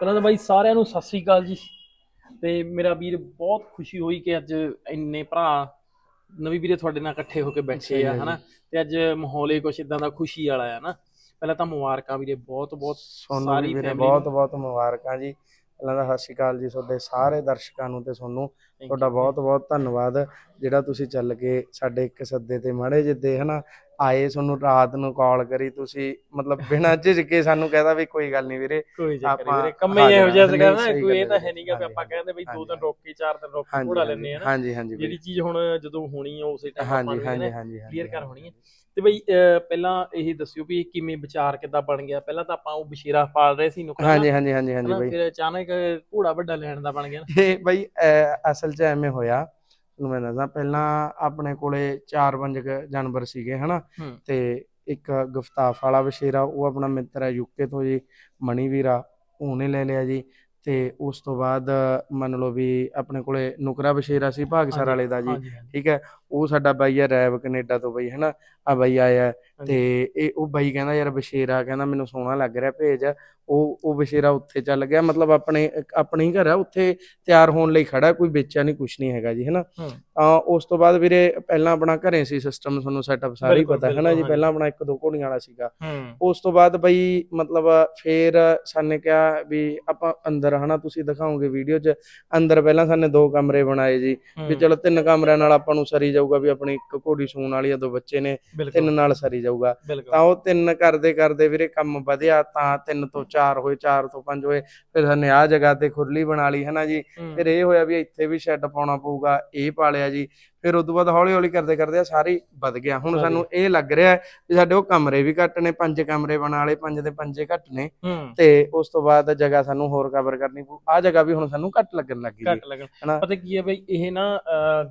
ਪਹਿਲਾਂ ਤਾਂ ਬਾਈ ਸਾਰਿਆਂ ਨੂੰ ਸਤਿ ਸ੍ਰੀ ਅਕਾਲ ਜੀ। ਤੇ ਮੇਰਾ ਵੀਰ ਬਹੁਤ ਖੁਸ਼ੀ ਹੋਈ ਕਿ ਅੱਜ ਇੰਨੇ ਭਰਾ ਨਵੀਂ ਵੀਰੇ ਤੁਹਾਡੇ ਨਾਲ ਇਕੱਠੇ ਹੋ ਕੇ ਬੈਠੇ ਆ। ਹਨਾ? ਤੇ ਅੱਜ ਮਾਹੌਲ ਹੀ ਕੁਛ ਇਦਾਂ ਦਾ ਖੁਸ਼ੀ ਵਾਲਾ ਆ ਨਾ ਪਹਿਲਾਂ ਤਾਂ ਮੁਬਾਰਕਾਂ ਵੀਰੇ ਬਹੁਤ ਬਹੁਤ ਸਾਰੀ ਬਹੁਤ ਬਹੁਤ ਮੁਬਾਰਕਾਂ ਜੀ। ਪਹਿਲਾਂ ਤਾਂ ਸਤਿ ਸ਼੍ਰੀ ਅਕਾਲ ਜੀ ਤੁਹਾਡੇ ਸਾਰੇ ਦਰਸ਼ਕਾਂ ਨੂੰ ਤੇ ਤੁਹਾਨੂੰ ਤੁਹਾਡਾ you ਬਹੁਤ ਬਹੁਤ ਧੰਨਵਾਦ। ਜਿਹੜਾ ਤੁਸੀਂ ਚੱਲ ਕੇ ਸਾਡੇ ਇੱਕ ਸੱਦੇ ਤੇ ਮਾੜੇ ਜਿੱਦੇ ਹਨਾ ਆਏ ਤੁਹਾਨੂੰ ਰਾਤ ਨੂੰ ਕਾਲ ਕਰੀ ਤੁਸੀਂ ਮਤਲਬ ਬਿਨਾਂ ਝਿਜਕੇ ਸਾਨੂੰ ਕਹਿਦਾ ਵੀ ਕੋਈ ਗੱਲ ਨਹੀਂ ਵੀਰੇ ਕੋਈ ਚੱਕਰ ਆਪਾਂ ਨਹੀਂ ਵੀਰੇ ਕੰਮੇ ਇਹੋ ਜਿਹਾ ਸੀਗਾ ਨਾ ਕੋਈ ਇਹ ਤਾਂ ਹੈ ਨਹੀਂਗਾ ਵੀ ਆਪਾਂ ਕਹਿੰਦੇ ਬਈ ਦੋ ਦਿਨ ਰੋਕ ਕੇ ਚਾਰ ਦਿਨ ਰੋਕ ਕੇ ਘੋੜਾ ਲੈਣੇ ਆ ਨਾ। ਹਾਂਜੀ ਹਾਂਜੀ ਜਿਹੜੀ ਚੀਜ਼ ਹੁਣ ਜਦੋਂ ਹੋਣੀ ਆ ਉਸੇ ਟਾਈਮ ਆਪਾਂ ਨੂੰ ਕਲੀਅਰ ਕਰ ਹੋਣੀ ਹੈ ਤੇ ਬਈ ਪਹਿਲਾਂ ਇਹ ਦੱਸਿਓ ਵੀ ਕਿਵੇਂ ਵਿਚਾਰ ਕਿੱਦਾਂ ਬਣ ਗਿਆ? ਪਹਿਲਾਂ ਤਾਂ ਆਪਾਂ ਉਹ ਬਸ਼ੀਰਾ ਪਾਲ ਰਹੇ ਸੀ ਨੁਕਰਾਂ ਹਾਂਜੀ ਹਾਂਜੀ ਹਾਂਜੀ ਹਾਂਜੀ ਬਾਈ। ਫਿਰ ਅਚਾਨਕ ਘੋੜਾ ਵੱਡਾ ਲੈਣ ਦਾ ਬਣ ਗਿਆ ਇਹ ਬਈ ਅਸਲ 'ਚ ਐਵੇਂ ਹੋਇਆ। ਤੁਹਾਨੂੰ ਮੈਂ ਦੱਸਾਂ ਪਹਿਲਾਂ ਆਪਣੇ ਕੋਲੇ 4-5 ਜਾਨਵਰ ਸੀਗੇ ਹਨਾ। ਤੇ ਇੱਕ ਗੁਫਤਾਫ ਵਾਲਾ ਵਸ਼ੇਰਾ ਉਹ ਆਪਣਾ ਮਿੱਤਰ ਹੈ ਯੂਕੇ ਤੋਂ ਜੀ ਮਣੀ ਵੀਰਾ ਉਹਨੇ ਲੈ ਲਿਆ ਜੀ। ਤੇ ਉਸ ਤੋਂ ਬਾਅਦ ਮੰਨ ਲਓ ਵੀ ਆਪਣੇ ਕੋਲੇ ਨੁਕਰਾ ਵਸ਼ੇਰਾ ਸੀ ਭਾਗਸਰ ਵਾਲੇ ਦਾ ਜੀ ਠੀਕ ਹੈ ਉਹ ਸਾਡਾ ਬਾਈ ਹੈ ਰੈਬ ਕੈਨੇਡਾ ਤੋਂ ਬਈ ਹਨਾ ਆ ਬਾਈ ਆਇਆ। ਤੇ ਇਹ ਉਹ ਬਾਈ ਕਹਿੰਦਾ ਯਾਰ ਬਸ਼ੇਰਾ ਕਹਿੰਦਾ ਮੈਨੂੰ ਸੋਹਣਾ ਲੱਗ ਰਿਹਾ ਭੇਜ ਉਹ ਉਹ ਬਸ਼ੇਰਾ ਉੱਥੇ ਚੱਲ ਗਿਆ। ਮਤਲਬ ਆਪਣੇ ਆਪਣੇ ਹੀ ਘਰ ਆ ਉੱਥੇ ਤਿਆਰ ਹੋਣ ਲਈ ਖੜਾ ਕੋਈ ਵੇਚਿਆ ਨਹੀਂ ਕੁਛ ਨਹੀਂ ਹੈਗਾ ਜੀ ਹਨਾ। ਤਾਂ ਉਸ ਤੋਂ ਬਾਅਦ ਵੀਰੇ ਪਹਿਲਾਂ ਆਪਣਾ ਘਰੇ ਸੀ ਸਿਸਟਮ ਤੁਹਾਨੂੰ ਸੈਟਅਪ ਸਾਰੀ ਪਤਾ ਹੈ ਨਾ ਬਿਲਕੁਲ, ਜੀ। ਪਹਿਲਾਂ ਆਪਣਾ ਇੱਕ ਦੋ ਘੋੜੀਆਂ ਵਾਲਾ ਸੀਗਾ। ਉਸ ਤੋਂ ਬਾਅਦ ਬਈ ਮਤਲਬ ਫੇਰ ਸਾਨੇ ਕਿਹਾ ਵੀ ਆਪਾਂ ਅੰਦਰ ਹਨਾ ਤੁਸੀਂ ਦਿਖਾਓਗੇ ਵੀਡੀਓ 'ਚ। ਅੰਦਰ ਪਹਿਲਾਂ ਸਾਨੇ ਦੋ ਕਮਰੇ ਬਣਾਏ ਜੀ ਵੀ ਚਲੋ ਤਿੰਨ ਕਮਰਿਆਂ ਨਾਲ ਆਪਾਂ ਨੂੰ ਸਰੀ ਜਾਊਗਾ ਵੀ ਆਪਣੀ ਇੱਕ ਘੋੜੀ ਸੂਣ ਵਾਲੀ ਆ ਦੋ ਬੱਚੇ ਨੇ ਤਿੰਨ ਨਾਲ ਸਰੀ ਜਾਊਗਾ ਬਿਲਕੁਲ। ਤਾਂ ਉਹ ਤਿੰਨ ਕਰਦੇ ਕਰਦੇ ਵੀਰੇ ਕੰਮ ਵਧਿਆ ਤਾਂ ਤਿੰਨ ਤੋਂ ਚਾਰ ਹੋਏ ਚਾਰ ਤੋਂ ਪੰਜ ਹੋਏ। ਫਿਰ ਸਾਨੇ ਆ ਜਗ੍ਹਾ ਤੇ ਖੁਰਲੀ ਬਣਾ ਲਈ ਹਨਾ ਜੀ। ਫਿਰ ਇਹ ਹੋਇਆ ਵੀ ਇੱਥੇ ਵੀ ਸ਼ੈੱਡ ਪਾਉਣਾ ਪਊਗਾ ਇਹ ਪਾਲਿਆ ਜੀ। ਫਿਰ ਉਦੋਂ ਬਾਅਦ ਹੌਲੀ ਹੌਲੀ ਕਰਦੇ ਕਰਦੇ ਆ ਸਾਰੀ ਵੱਧ ਗਿਆ। ਹੁਣ ਸਾਨੂੰ ਇਹ ਲੱਗ ਰਿਹਾ ਹੈ ਵੀ ਸਾਡੇ ਉਹ ਕਮਰੇ ਵੀ ਘੱਟ ਨੇ ਪੰਜ ਕਮਰੇ ਬਣਾ ਲਏ ਪੰਜ ਦੇ ਪੰਜੇ ਘੱਟ ਨੇ। ਤੇ ਉਸ ਤੋਂ ਬਾਅਦ ਜਗ੍ਹਾ ਸਾਨੂੰ ਹੋਰ ਕਵਰ ਕਰਨੀ ਪਊ। ਆ ਜਗ੍ਹਾ ਵੀ ਹੁਣ ਸਾਨੂੰ ਘੱਟ ਲੱਗਣ ਲੱਗੀ ਘੱਟ ਲੱਗਣ? ਪਤਾ ਕੀ ਹੈ ਬਈ ਇਹ ਨਾ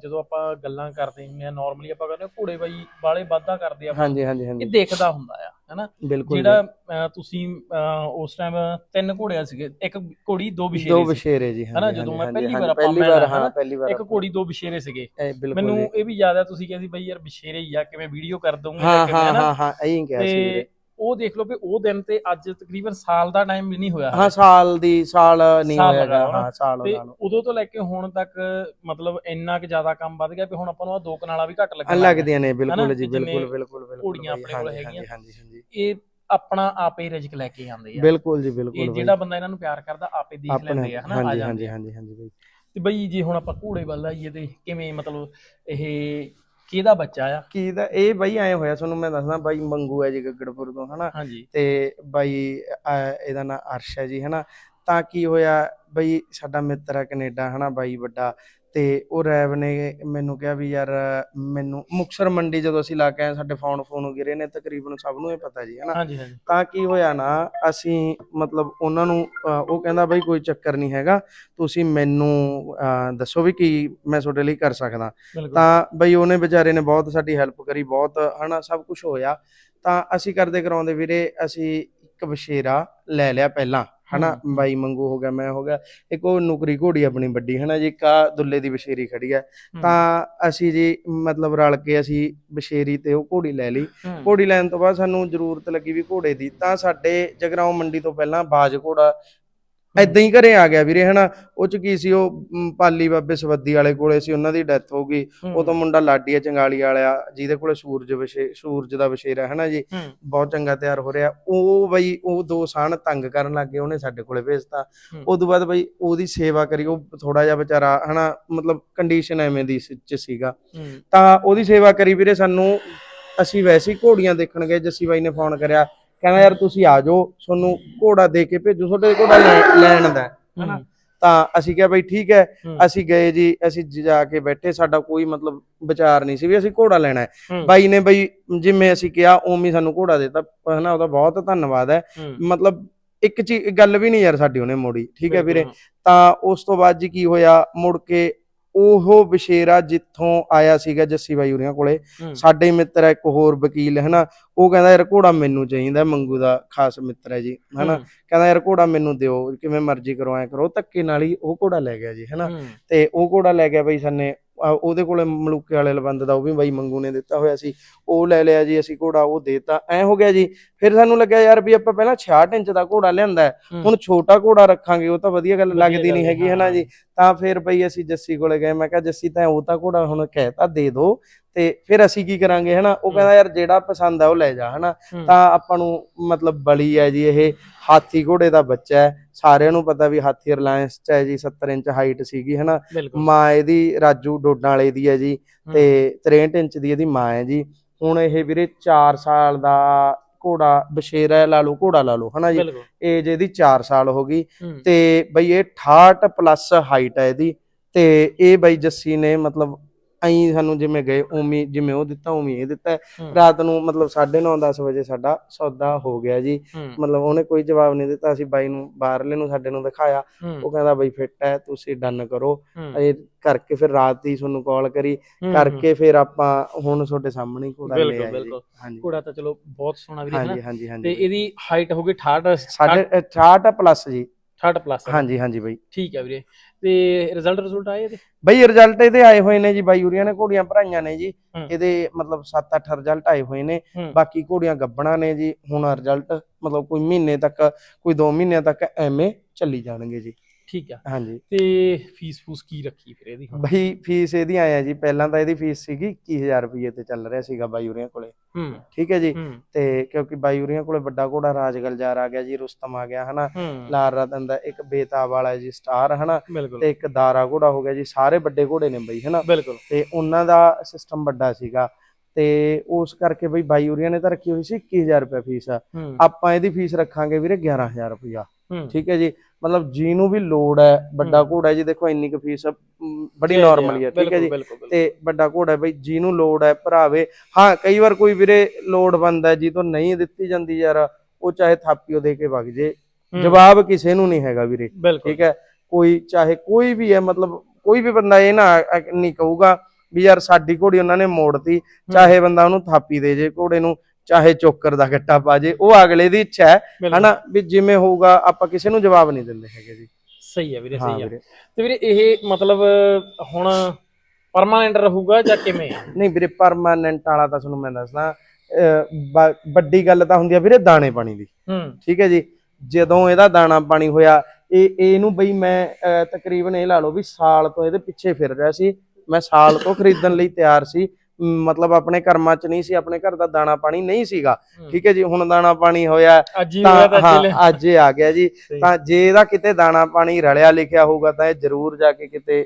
ਜਦੋਂ ਆਪਾਂ ਗੱਲਾਂ ਕਰਦੇ ਹੁੰਦੇ ਆ ਨਾਰਮਲੀ ਆਪਾਂ ਕਹਿੰਦੇ ਘੋੜੇ ਬਾਈ ਬਾਲੇ ਵਾਧਾ ਕਰਦੇ ਆ ਹਾਂਜੀ ਹਾਂਜੀ ਇਹ ਹਾਂਜੀ ਦੇਖਦਾ ਹੁੰਦਾ ਆ। ਹਨਾ ਬਿਲਕੁਲ। ਜਿਹੜਾ ਤੁਸੀਂ ਉਸ ਟਾਈਮ ਤਿੰਨ ਘੋੜਿਆਂ ਸੀਗੇ ਇੱਕ ਘੋੜੀ ਦੋ ਦੋ ਵਿਸ਼ੇਰੇ ਸੀ ਬਸ਼ੇਰੇ ਜੀ ਹਨਾ, ਜਦੋਂ ਮੈਂ ਪਹਿਲੀ ਵਾਰ ਆਪਾਂ ਪਹਿਲੀ ਵਾਰ ਹਾਂ ਪਹਿਲੀ ਵਾਰ ਇੱਕ ਘੋੜੀ ਦੋ ਵਿਸ਼ੇਰੇ ਸੀਗੇ ਮੈਨੂੰ। ਇਹ ਵੀ ਯਾਦ ਆ ਤੁਸੀਂ ਕਹਿੰਦੇ ਬਈ ਯਾਰ ਵਿਸ਼ੇਰੇ ਹੀ ਆ ਕਿਵੇਂ ਵੀਡੀਓ ਕਰ ਦਊਂਗੇ ਹਾਂ ਹਾਂ ਹਾਂ ਹਾਂ ਐਂ ਕਿਹਾ ਸੀ ਵੀਰੇ। ਉਹ ਦੇਖ ਲਓ ਵੀ ਉਹ ਦਿਨ ਤੇ ਅੱਜ ਤਕਰੀਬਨ ਸਾਲ ਦਾ ਟਾਈਮ ਵੀ ਨਹੀਂ ਹੋਇਆ ਹਾਂ ਸਾਲ ਦੀ ਸਾਲ ਨਹੀਂ ਵਾ। ਹਾਂ ਸਾਲ ਤੇ ਉਦੋਂ ਤੋਂ ਲੈ ਕੇ ਹੁਣ ਤੱਕ ਮਤਲਬ ਇੰਨਾ ਕੁ ਜ਼ਿਆਦਾ ਕੰਮ ਵੱਧ ਗਿਆ ਵੀ ਹੁਣ ਆਪਾਂ ਨੂੰ ਆ ਦੋ ਕਨਾਲਾਂ ਵੀ ਘੱਟ ਲੱਗਣ। ਲੱਗਦੀਆਂ ਨੇ ਬਿਲਕੁਲ ਜੀ ਬਿਲਕੁਲ ਬਿਲਕੁਲ ਬਿਲਕੁਲ ਘੋੜੀਆਂ ਬਾਈ, ਆਪਣੇ ਕੋਲ ਹੈਗੀਆਂ। ਹਾਂਜੀ ਹਾਂਜੀ ਇਹ ਆਪਣਾ ਆਪੇ ਰਿਜਕ ਲੈ ਕੇ ਆਉਂਦੇ ਆ। ਬਿਲਕੁਲ ਜੀ ਇਹ ਬਿਲਕੁਲ ਬਾਈ। ਜਿਹੜਾ ਬੰਦਾ ਇਹਨਾਂ ਨੂੰ ਪਿਆਰ ਕਰਦਾ ਆਪੇ ਦੇਖ ਲੈਂਦੇ ਆ ਹਨਾ ਆ ਜਾਂਦੇ ਹਾਂਜੀ ਆ। ਹਾਂਜੀ ਹਾਂਜੀ ਬਾਈ। ਤੇ ਬਈ ਜੇ ਹੁਣ ਆਪਾਂ ਘੋੜੇ ਵੱਲ ਆਈਏ ਤੇ ਕਿਵੇਂ ਮਤਲਬ ਇਹ ਕਿਹਦਾ ਬੱਚਾ ਆ? ਕੀ ਦਾ ਇਹ ਬਾਈ ਐ ਹੋਇਆ ਤੁਹਾਨੂੰ ਮੈਂ ਦੱਸਦਾ ਬਾਈ ਮੰਗੂ ਹੈ ਜੀ ਗੱਗੜਪੁਰ ਤੋਂ ਹਨਾ। ਹਾਂਜੀ। ਤੇ ਬਾਈ ਅਹ, ਇਹਦਾ ਨਾਂ ਅਰਸ਼ ਹੈ ਜੀ ਹਨਾ। ਤਾਂ ਕੀ ਹੋਇਆ ਬਈ ਸਾਡਾ ਮਿੱਤਰ ਹੈ ਕੈਨੇਡਾ ਹਨਾ ਬਾਈ ਵੱਡਾ। ਤੇ ਉਹ ਰੈਬ ਨੇ ਮੈਨੂੰ ਕਿਹਾ ਵੀ ਯਾਰ ਮੈਨੂੰ ਮੁਕਸਰ ਮੰਡੀ ਜਦੋਂ ਅਸੀਂ ਲਾ ਕੇ ਆਏ ਸਾਡੇ ਫੋਨ ਫੋਨ ਗਿਰੇ ਨੇ ਤਕਰੀਬਨ ਸਭ ਨੂੰ ਇਹ ਪਤਾ ਜੀ ਹਨਾ? ਹਾਂਜੀ ਹਾਂਜੀ। ਤਾਂ ਕੀ ਹੋਇਆ ਨਾ ਅਸੀਂ ਮਤਲਬ ਉਹਨਾਂ ਨੂੰ ਅਹ, ਉਹ ਕਹਿੰਦਾ ਬਈ ਕੋਈ ਚੱਕਰ ਨਹੀਂ ਹੈਗਾ ਤੁਸੀਂ ਮੈਨੂੰ ਅਹ, ਦੱਸੋ ਵੀ ਕੀ ਮੈਂ ਤੁਹਾਡੇ ਲਈ ਕਰ ਸਕਦਾ। ਬਿਲਕੁਲ। ਤਾਂ ਬਈ ਉਹਨੇ ਵਿਚਾਰੇ ਨੇ ਬਹੁਤ ਸਾਡੀ ਹੈਲਪ ਕਰੀ ਬਹੁਤ ਹਨਾ ਸਭ ਕੁਝ ਹੋਇਆ। ਤਾਂ ਅਸੀਂ ਕਰਦੇ ਕਰਾਉਂਦੇ ਵੀਰੇ ਅਸੀਂ ਇੱਕ ਬਸ਼ੇਰਾ ਲੈ ਲਿਆ ਪਹਿਲਾਂ। ਹਨਾ। ਬਾਈ ਮੰਗੂ ਹੋ ਗਿਆ ਮੈਂ ਹੋ ਗਿਆ ਇੱਕ ਉਹ ਨੁਕਰੀ ਘੋੜੀ ਆਪਣੀ ਵੱਡੀ ਹਨਾ ਜੀ ਕਾ ਦੁੱਲੇ ਦੀ ਬਸ਼ੇਰੀ ਖੜੀ ਹੈ ਹੂੰ, ਤਾਂ ਅਸੀਂ ਜੀ ਮਤਲਬ ਰਲ ਕੇ ਅਸੀਂ ਬਸ਼ੇਰੀ ਤੇ ਉਹ ਘੋੜੀ ਲੈ ਲਈ। ਘੋੜੀ ਲੈਣ ਤੋਂ ਬਾਅਦ ਸਾਨੂੰ ਜ਼ਰੂਰਤ ਲੱਗੀ ਵੀ ਘੋੜੇ ਦੀ। ਤਾਂ ਸਾਡੇ ਜਗਰਾਉਂ ਮੰਡੀ ਤੋਂ ਪਹਿਲਾਂ ਬਾਜ ਘੋੜਾ ਐਦਾਂ ਹੀ ਘਰੇ ਆ ਗਿਆ ਵੀਰੇ ਹਨਾ? ਉਹ ਚ ਕੀ ਸੀ ਉਹ ਮ, ਪਾਲੀ ਬਾਬੇ ਸਵੱਦੀ ਵਾਲੇ ਕੋਲੇ ਸੀ ਉਹਨਾਂ ਦੀ ਡੈਥ ਹੋ ਗਈ। ਉਹ ਤੋਂ ਮੁੰਡਾ ਲਾਡੀ ਆ ਚੰਗਾਲੀ ਵਾਲਿਆ ਜਿਹਦੇ ਕੋਲੇ ਸੂਰਜ ਵਿਸ਼ੇ ਸੂਰਜ ਦਾ ਵਿਸ਼ੇਰਾ ਹੈ ਨਾ ਜੀ? ਹੂੰ, ਬਹੁਤ ਚੰਗਾ ਤਿਆਰ ਹੋ ਰਿਹਾ। ਉਹ ਬਈ ਉਹ ਦੋ ਸਾਣ ਤੰਗ ਕਰਨ ਲੱਗ ਗਏ ਉਹਨੇ ਸਾਡੇ ਕੋਲੇ ਭੇਜਤਾ। ਹੂੰ। ਉਦੋਂ ਬਾਅਦ ਬਈ ਉਹਦੀ ਸੇਵਾ ਕਰੀ ਉਹ ਥੋੜਾ ਜਿਹਾ ਵਿਚਾਰਾ ਹਨਾ ਮਤਲਬ ਕੰਡੀਸ਼ਨ ਐਵੇਂ ਦੀ ਸੀ- ਚ ਸੀਗਾ। ਹੂੰ, ਤਾਂ ਉਹਦੀ ਸੇਵਾ ਕਰੀ ਵੀਰੇ ਸਾਨੂੰ ਅਸੀਂ ਵੈਸੇ ਹੀ ਘੋੜੀਆਂ ਦੇਖਣ ਗਏ ਜੱਸੀ ਬਾਈ ਨੇ ਫੋਨ ਕਰਿਆ। ਕਹਿੰਦਾ ਯਾਰ ਤੁਸੀਂ ਆ ਜਾਓ ਤੁਹਾਨੂੰ ਘੋੜਾ ਦੇ ਕੇ ਭੇਜੋ ਤੁਹਾਡੇ ਘੋੜਾ ਲੈਣ ਦਾ ਹੈ, ਹਨਾ? ਤਾਂ ਅਸੀਂ ਕਿਹਾ ਬਈ ਠੀਕ ਹੈ ਅਸੀਂ ਗਏ ਜੀ ਅਸੀਂ ਜ- ਕੇ ਬੈਠੇ ਸਾਡਾ ਕੋਈ ਮਤਲਬ ਵਿਚਾਰ ਨਹੀਂ ਸੀ ਵੀ ਅਸੀਂ ਘੋੜਾ ਲੈਣਾ ਹੈ। ਬਾਈ ਨੇ ਬਈ ਜਿਵੇਂ ਅਸੀਂ ਕਿਹਾ ਉਵੇਂ ਸਾਨੂੰ ਘੋੜਾ ਦਿੱਤਾ ਹਨਾ ਉਹਦਾ ਬਹੁਤ ਧੰਨਵਾਦ ਹੈ। ਮਤਲਬ ਇੱਕ ਚੀਜ਼ ਗੱਲ ਵੀ ਨਹੀਂ ਯਾਰ ਸਾਡੀ ਉਹਨੇ ਮੋੜੀ ਠੀਕ ਹੈ ਵੀਰੇ? ਤਾਂ ਉਸ ਤੋਂ ਬਾਅਦ ਜੀ ਕੀ ਹੋਇਆ ਮੁੜ ਕੇ ਉਹ ਵਿਸ਼ੇਰਾ ਜਿੱਥੋਂ ਆਇਆ ਸੀਗਾ ਜੱਸੀ ਬਾਈ ਉਰੀਆਂ ਕੋਲੇ। ਸਾਡੇ ਹੀ ਮਿੱਤਰ ਹੈ ਇੱਕ ਹੋਰ ਵਕੀਲ ਹਨਾ। ਉਹ ਕਹਿੰਦਾ ਯਾਰ ਘੋੜਾ ਮੈਨੂੰ ਚਾਹੀਦਾ ਮੰਗੂ ਦਾ ਖਾਸ ਮਿੱਤਰ ਹੈ ਜੀ ਹਨਾ। ਕਹਿੰਦਾ ਯਾਰ ਘੋੜਾ ਮੈਨੂੰ ਦਿਓ ਕਿਵੇਂ ਮਰਜ਼ੀ ਕਰੋ ਐ ਕਰੋ। ਧੱਕੇ ਨਾਲ ਹੀ ਉਹ ਘੋੜਾ ਲੈ ਗਿਆ ਜੀ ਹਨਾ। ਤੇ ਉਹ ਘੋੜਾ ਲੈ ਗਿਆ ਬਈ ਸਾਨੇ ਉਹਦੇ ਕੋਲੇ ਮਲੂਕੇ ਵਾਲੇ ਲਵੰਦ ਦਾ ਉਹ ਵੀ ਬਾਈ ਮੰਗੂ ਨੇ ਦਿੱਤਾ ਹੋਇਆ ਸੀ। ਉਹ ਲੈ ਲਿਆ ਜੀ ਅਸੀਂ ਘੋੜਾ ਉਹ ਦੇਤਾ। ਐ ਹੋ ਗਿਆ ਜੀ। ਫਿਰ ਸਾਨੂੰ ਲੱਗਿਆ ਯਾਰ ਵੀ ਆਪਾਂ ਪਹਿਲਾਂ 66 ਇੰਚ ਦਾ ਘੋੜਾ ਲਿਆਂਦਾ। ਹੁਣ ਛੋਟਾ ਘੋੜਾ ਰੱਖਾਂਗੇ ਉਹ ਤਾਂ ਵਧੀਆ ਗੱਲ ਲੱਗਦੀ ਨਹੀਂ ਹੈਗੀ ਹੈ। ਨਾ ਜੀ। ਤਾਂ ਫਿਰ ਬਈ ਅਸੀਂ ਜੱਸੀ ਕੋਲੇ ਗਏ। ਮੈਂ ਕਿਹਾ ਜੱਸੀ ਤਾਂ ਉਹ ਤਾਂ ਘੋੜਾ ਹੁਣ ਕਹਿਤਾ ਦੇ ਦੋ। ਤੇ ਫਿਰ ਅਸੀਂ ਕੀ ਕਰਾਂਗੇ ਹਨਾ? ਉਹ ਕਹਿੰਦਾ ਯਾਰ ਜਿਹੜਾ ਪਸੰਦ ਆ ਉਹ ਲੈ ਜਾ ਹਨਾ। ਤਾਂ ਆਪਾਂ ਨੂੰ ਮਤਲਬ ਬਲੀ ਹੈ ਜੀ ਇਹ ਹਾਥੀ ਘੋੜੇ ਦਾ ਬੱਚਾ ਹੈ। ਸਾਰਿਆਂ ਨੂੰ ਪਤਾ ਵੀ ਹਾਥੀ ਰਿਲਾਇੰਸ ਚ ਹੈ ਜੀ 70 ਇੰਚ ਹਾਈਟ ਸੀਗੀ ਹਨਾ? ਮਾਂ ਇਹਦੀ ਰਾਜੂ ਡੋਡਾਂ ਵਾਲੇ ਦੀ ਹੈ ਜੀ। ਤੇ 63 ਇੰਚ ਦੀ ਇਹਦੀ ਮਾਂ ਹੈ ਜੀ। ਹੁਣ ਇਹ ਵੀਰੇ 4 ਸਾਲ ਦਾ ਘੋੜਾ ਬਸ਼ੇਰਾ ਲਾ ਲਓ ਘੋੜਾ ਲਾ ਲਓ ਹਨਾ ਜੀ? ਬਿਲਕੁਲ। ਏਜ ਇਹਦੀ 4 ਸਾਲ ਹੋ ਗਈ। ਤੇ ਬਈ ਇਹ 68 ਪਲੱਸ ਹਾਈਟ ਹੈ ਇਹਦੀ ਤੇ ਇਹ ਬਈ ਜੱਸੀ ਨੇ ਮਤਲਬ ਐਂ ਸਾਨੂੰ ਜਿਵੇਂ ਗਏ ਉਵੇਂ ਜਿਵੇਂ ਉਹ ਦਿੱਤਾ ਉਵੇਂ ਇਹ ਦਿੱਤਾ। ਰਾਤ ਨੂੰ ਮਤਲਬ 9:30 10 ਵਜੇ ਸਾਡਾ ਸੌਦਾ ਹੋ ਗਿਆ ਜੀ। ਮਤਲਬ ਉਹਨੇ ਕੋਈ ਜਵਾਬ ਨਹੀਂ ਦਿੱਤਾ ਅਸੀਂ ਬਾਈ ਨੂੰ ਬਾਹਰਲੇ ਨੂੰ ਸਾਡੇ ਨੂੰ ਦਿਖਾਇਆ। ਉਹ ਕਹਿੰਦਾ ਬਾਈ ਫਿੱਟ ਹੈ ਤੁਸੀਂ ਡਨ ਕਰੋ। ਇਹ ਕਰਕੇ ਫਿਰ ਰਾਤ ਹੀ ਤੁਹਾਨੂੰ ਕਾਲ ਕਰੀ। ਕਰਕੇ ਫਿਰ ਆਪਾਂ ਹੁਣ ਤੁਹਾਡੇ ਸਾਹਮਣੇ ਘੋੜਾ ਬਿਲਕੁਲ, ਲਿਆ ਬਿਲਕੁਲ। ਹਾਂਜੀ। ਘੋੜਾ ਤਾਂ ਚਲੋ ਬਹੁਤ ਸੋਹਣਾ ਵੀਰੇ ਹਾਂਜੀ ਹਨਾ? ਹਾਂਜੀ ਤੇ ਹਾਂਜੀ ਇਹਦੀ ਹਾਈਟ ਹੋ ਗਈ 68 ਸਾਡੇ 68 ਪਲੱਸ ਜੀ। 68 ਪਲੱਸ ਹਾਂਜੀ ਹਾਂਜੀ ਬਾਈ। ਠੀਕ ਹੈ ਵੀਰੇ। ਤੇ ਰਿਜ਼ਲਟ ਰਿਜ਼ਲਟ ਆਏ ਇਹਦੇ? ਬਈ ਰਿਜ਼ਲਟ ਇਹਦੇ ਆਏ ਹੋਏ ਨੇ ਜੀ ਬਾਈ ਉਰੀਆਂ ਨੇ ਘੋੜੀਆਂ ਭਰਾਈਆਂ ਨੇ ਜੀ। ਇਹਦੇ ਮਤਲਬ 7-8 ਰਿਜ਼ਲਟ ਆਏ ਹੋਏ ਨੇ। ਬਾਕੀ ਘੋੜੀਆਂ ਗੱਬਣਾ ਨੇ ਜੀ। ਹੁਣ ਰਿਜ਼ਲਟ ਮਤਲਬ ਕੋਈ ਮਹੀਨੇ ਤੱਕ ਕੋਈ 2 ਮਹੀਨਿਆਂ ਤੱਕ ਐਵੇਂ ਚੱਲੀ ਜਾਣਗੇ ਜੀ। ਠੀਕ ਆ। ਹਾਂਜੀ। ਤੇ ਫੀਸ ਫੂਸ ਕੀ ਰੱਖੀ ਫਿਰ ਇਹਦੀ ਹੁਣ? ਬਈ ਫੀਸ ਇਹਦੀ ਆਇਆ ਜੀ ਪਹਿਲਾਂ ਤਾਂ ਇਹਦੀ ਫੀਸ ਸੀਗੀ 21000 ਰੁਪਏ ਤੇ ਚੱਲ ਰਿਹਾ ਸੀਗਾ ਬਾਈ ਉਰੀਆਂ ਕੋਲੇ। ਹੂੰ। ਠੀਕ ਹੈ ਜੀ? ਹੂੰ। ਤੇ ਕਿਉਂਕਿ ਬਾਈ ਉਰੀਆਂ ਕੋਲੇ ਵੱਡਾ ਘੋੜਾ ਰਾਜਗਲਜਾਰ ਆ ਗਿਆ ਜੀ ਰੁਸਤਮ ਆ ਗਿਆ ਹਨਾ? ਹੂੰ। ਲਾਲ ਰਤਨ ਦਾ ਇੱਕ ਬੇਤਾਬ ਵਾਲਾ ਜੀ ਸਟਾਰ ਹਨਾ? ਬਿਲਕੁਲ। ਤੇ ਇੱਕ ਦਾਰਾ ਘੋੜਾ ਹੋ ਗਿਆ ਜੀ ਸਾਰੇ ਵੱਡੇ ਘੋੜੇ ਨੇ ਬਈ ਹਨਾ? ਬਿਲਕੁਲ। ਤੇ ਉਹਨਾਂ ਦਾ ਸਿਸਟਮ ਵੱਡਾ ਸੀਗਾ। ਤੇ ਉਸ ਕਰਕੇ ਬਈ ਬਾਈ ਉਰੀਆਂ ਨੇ ਤਾਂ ਰੱਖੀ ਹੋਈ ਸੀ 21000 ਰੁਪਏ ਫੀਸ ਹੂੰ। ਆਪਾਂ ਇਹਦੀ ਫੀਸ ਰੱਖਾਂਗੇ ਵੀਰੇ 11000 ਰੁਪਇਆ। ਹੂੰ। ਠੀਕ ਹੈ ਜੀ? ਮਤਲਬ ਜਿਹਨੂੰ ਵੀ ਲੋੜ ਹੈ ਵੱਡਾ ਘੋੜਾ ਜੀ ਦੇਖੋ ਇੰਨੀ ਕੁ ਫੀਸ ਬੜੀ ਨਾਰਮਲ ਹੈ ਠੀਕ ਹੈ ਜੀ। ਤੇ ਵੱਡਾ ਘੋੜਾ ਹੈ ਬਈ ਜਿਹਨੂੰ ਲੋੜ ਹੈ ਭਰਾਵੇ। ਹਾਂ ਕਈ ਵਾਰ ਕੋਈ ਵੀਰੇ ਲੋੜਵੰਦ ਹੈ ਜੀ ਤੋਂ ਨਹੀਂ ਦਿੱਤੀ ਜਾਂਦੀ ਯਾਰ ਉਹ ਚਾਹੇ ਥਾਪੀਓ ਦੇ ਕੇ ਵਗ ਜੇ। ਜਵਾਬ ਕਿਸੇ ਨੂੰ ਨਹੀਂ ਹੈਗਾ ਵੀਰੇ ਠੀਕ ਹੈ। ਕੋਈ ਚਾਹੇ ਕੋਈ ਵੀ ਹੈ ਮਤਲਬ ਕੋਈ ਵੀ ਬੰਦਾ ਇਹ ਨਾ ਨਹੀਂ ਕਹੂਗਾ ਵੀ ਯਾਰ ਸਾਡੀ ਘੋੜੀ ਉਹਨਾਂ ਨੇ ਮੋੜਤੀ ਚਾਹੇ ਬੰਦਾ ਉਹਨੂੰ ਥਾਪੀ ਦੇ ਜੇ ਘੋੜੇ ਨੂੰ ਚਾਹੇ ਚੋਕਰ ਦਾ ਗੱਟਾ ਪਾ ਜੇ ਉਹ ਅਗਲੇ ਦੀ ਇੱਛਾ ਹੈ। ਹਨਾ ਵੀ ਜਿਵੇਂ ਹੋਊਗਾ ਆਪਾਂ ਕਿਸੇ ਨੂੰ ਜਵਾਬ ਨਹੀਂ ਦਿੰਦੇ ਹੈਗੇ ਜੀ। ਸਹੀ ਹੈ ਵੀਰੇ ਹਾਂ ਸਹੀ ਹੈ। ਤੇ ਵੀਰੇ ਇਹ ਮਤਲਬ ਹੁਣ ਪਰਮਾਨੈਂਟ ਰਹੂਗਾ ਜਾਂ ਕਿਵੇਂ ਨਹੀਂ ਵੀਰੇ ਪਰਮਾਨੈਂਟ ਵਾਲਾ ਤਾਂ ਤੁਹਾਨੂੰ ਮੈਂ ਦੱਸਦਾ ਵੱਡੀ ਗੱਲ ਤਾਂ ਹੁੰਦੀ ਆ ਵੀਰੇ ਦਾਣੇ ਪਾਣੀ ਦੀ। ਹੂੰ। ਠੀਕ ਹੈ ਜੀ? ਜਦੋਂ ਇਹਦਾ ਦਾਣਾ ਪਾਣੀ ਹੋਇਆ ਇਹ ਇਹਨੂੰ ਬਈ ਮੈਂ ਤਕਰੀਬਨ ਇਹ ਲਾ ਲਓ ਵੀ ਸਾਲ ਤੋਂ ਇਹਦੇ ਪਿੱਛੇ ਫਿਰ ਰਿਹਾ ਸੀ ਮੈਂ ਸਾਲ ਤੋਂ ਖਰੀਦਣ ਲਈ ਤਿਆਰ ਸੀ ਮਤਲਬ ਆਪਣੇ ਕਰਮਾਂ 'ਚ ਨਹੀਂ ਸੀ ਆਪਣੇ ਘਰ ਦਾ ਦਾਣਾ ਪਾਣੀ ਨਹੀਂ ਸੀਗਾ। ਠੀਕ ਹੈ ਜੀ ਹੁਣ ਦਾਣਾ ਪਾਣੀ ਹੋਇਆ ਤਾਂ ਹਾਂ ਅੱਜ ਆ ਗਿਆ ਜੀ। ਤਾਂ ਜੇ ਇਹਦਾ ਕਿਤੇ ਦਾਣਾ ਪਾਣੀ ਰਲਿਆ ਲਿਖਿਆ ਹੋਊਗਾ ਤਾਂ ਇਹ ਜ਼ਰੂਰ ਜਾ ਕੇ ਕਿਤੇ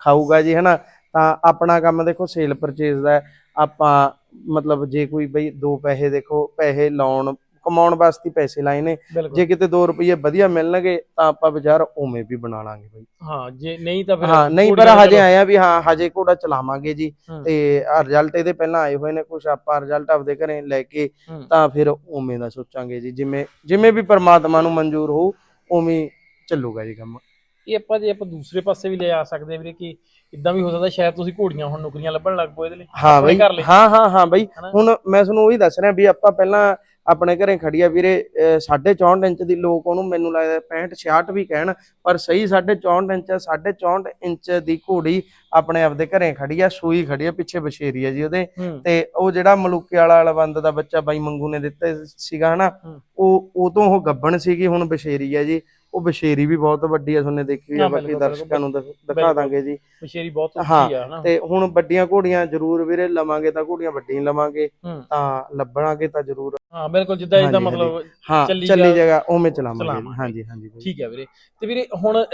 ਖਾਊਗਾ ਜੀ ਹਨਾ ਤਾਂ ਆਪਣਾ ਕੰਮ ਦੇਖੋ ਸੇਲ ਪਰਚੇਜ਼ ਦਾ। ਆਪਾਂ ਮਤਲਬ ਜੇ ਕੋਈ ਬਈ ਦੋ ਪੈਸੇ ਦੇਖੋ ਪੈਸੇ ਲਾਉਣ ਕਮਾਉਣ ਵਾਸਤੇ ਹੀ ਪੈਸੇ ਲਾਏ ਨੇ। ਜੇ ਕਿਤੇ 2 ਰੁਪਏ ਵਧੀਆ ਮਿਲਣਗੇ ਤਾਂ ਆਪਾਂ ਬਾਜ਼ਾਰ ਉਵੇਂ ਵੀ ਬਣਾ ਲਾਂਗੇ ਬਈ। ਹਾਂ ਜੇ ਨਹੀਂ ਤਾਂ ਫਿਰ ਹਾਂ ਨਹੀਂ ਪਰ ਹਜੇ ਚਲੋ- ਆਏ ਆ ਵੀ ਹਾਂ ਹਜੇ ਘੋੜਾ ਚਲਾਵਾਂਗੇ ਜੀ। ਹੂੰ। ਤੇ ਰਿਜ਼ਲਟ ਇਹਦੇ ਪਹਿਲਾਂ ਆਏ ਹੋਏ ਨੇ ਕੁਝ ਆਪਾਂ ਰਿਜ਼ਲਟ ਆਪਦੇ ਘਰੇ ਲੈ ਕੇ ਹੂੰ। ਤਾਂ ਫਿਰ ਉਵੇਂ ਦਾ ਸੋਚਾਂਗੇ ਜੀ। ਜਿਵੇਂ ਜਿਵੇਂ ਵੀ ਪਰਮਾਤਮਾ ਨੂੰ ਮਨਜ਼ੂਰ ਹੋਊ ਉਵੇਂ ਚੱਲੂਗਾ ਜੀ ਕੰਮ। ਇਹ ਆਪਾਂ ਜੇ ਆਪਾਂ ਦੂਸਰੇ ਪਾਸੇ ਵੀ ਲੈ ਆ ਸਕਦੇ ਵੀਰੇ ਕਿ ਇਦਾਂ ਵੀ ਹੋ ਸਕਦਾ ਸ਼ਾਇਦ ਤੁਸੀਂ ਘੋੜੀਆਂ ਹੁਣ ਨੌਕਰੀਆਂ ਲੱਭਣ ਲੱਗ ਪਓ ਇਹਦੇ ਲਈ। ਹਾਂ ਬਈ। ਹਾਂ ਹਾਂ ਹਾਂ ਬਈ? ਹੁਣ ਮੈਂ ਤੁਹਾਨੂੰ ਉਹੀ ਦੱਸ ਰਿਹਾ ਵੀ ਆਪਾਂ ਪਹਿਲਾਂ ਆਪਣੇ ਘਰੇ ਖੜੀ ਆ ਵੀਰੇ ਅਹ, ਸਾਢੇ 64 ਇੰਚ ਦੀ ਲੋਕ ਉਹਨੂੰ ਮੈਨੂੰ ਲੱਗਦਾ 65 66 ਵੀ ਕਹਿਣ ਪਰ ਸਹੀ ਸਾਢੇ 64 ਇੰਚ ਆ, ਸਾਢੇ 64 ਇੰਚ ਦੀ ਘੋੜੀ ਆਪਣੇ ਆਪਦੇ ਘਰੇ ਖੜੀ ਆ ਸੂਈ ਖੜੀ ਆ ਪਿੱਛੇ ਬਸ਼ੇਰੀ ਆ ਜੀ ਉਹਦੇ। ਤੇ ਉਹ ਜਿਹੜਾ ਮਲੂਕੇ ਵਾਲਾ ਲਵੰਦ ਦਾ ਬੱਚਾ ਬਾਈ ਮੰਗੂ ਨੇ ਦਿੱਤਾ ਸੀਗਾ ਹਨਾ। ਉਹ ਉਹ ਤੋਂ ਉਹ ਗੱਬਣ ਸੀਗੀ ਹੁਣ ਬਸ਼ੇਰੀ ਆ ਜੀ। ਉਹ ਬਸ਼ੇਰੀ ਵੀ ਬਹੁਤ ਵੱਡੀ ਆ ਤੁਹਾਨੂੰ ਦੇਖੀ ਆ ਬਾਕੀ ਦਰਸ਼ਕਾਂ ਨੂੰ ਦਿਖ-। ਦਾਂਗੇ ਜੀ। ਮਸ਼ੇਰੀ ਬਹੁਤ ਉੱਚੀ ਆ ਹਨਾ ਤੇ ਹੁਣ ਵੱਡੀਆਂ ਘੋੜੀਆਂ ਜ਼ਰੂਰ ਵੀਰੇ ਲਵਾਂਗੇ ਤਾਂ ਘੋੜੀਆਂ ਵੱਡੀਆਂ ਲਵਾਂਗੇ। ਤਾਂ ਲੱਭਣਾਗੇ ਤਾਂ ਜ਼ਰੂਰ। ਹਾਂ ਬਿਲਕੁਲ ਜਿੱਦਾਂ ਇਹਦਾ। ਮਤਲਬ ਚੱਲੀ ਚੱਲੀ ਜਾ- ਜਗ੍ਹਾ ਉਵੇਂ ਚਲਾਵਾਂਗੇ। ਹਾਂਜੀ ਹਾਂਜੀ। ਠੀਕ ਹੈ ਵੀਰੇ। ਤੇ ਵੀਰੇ ਹੁਣ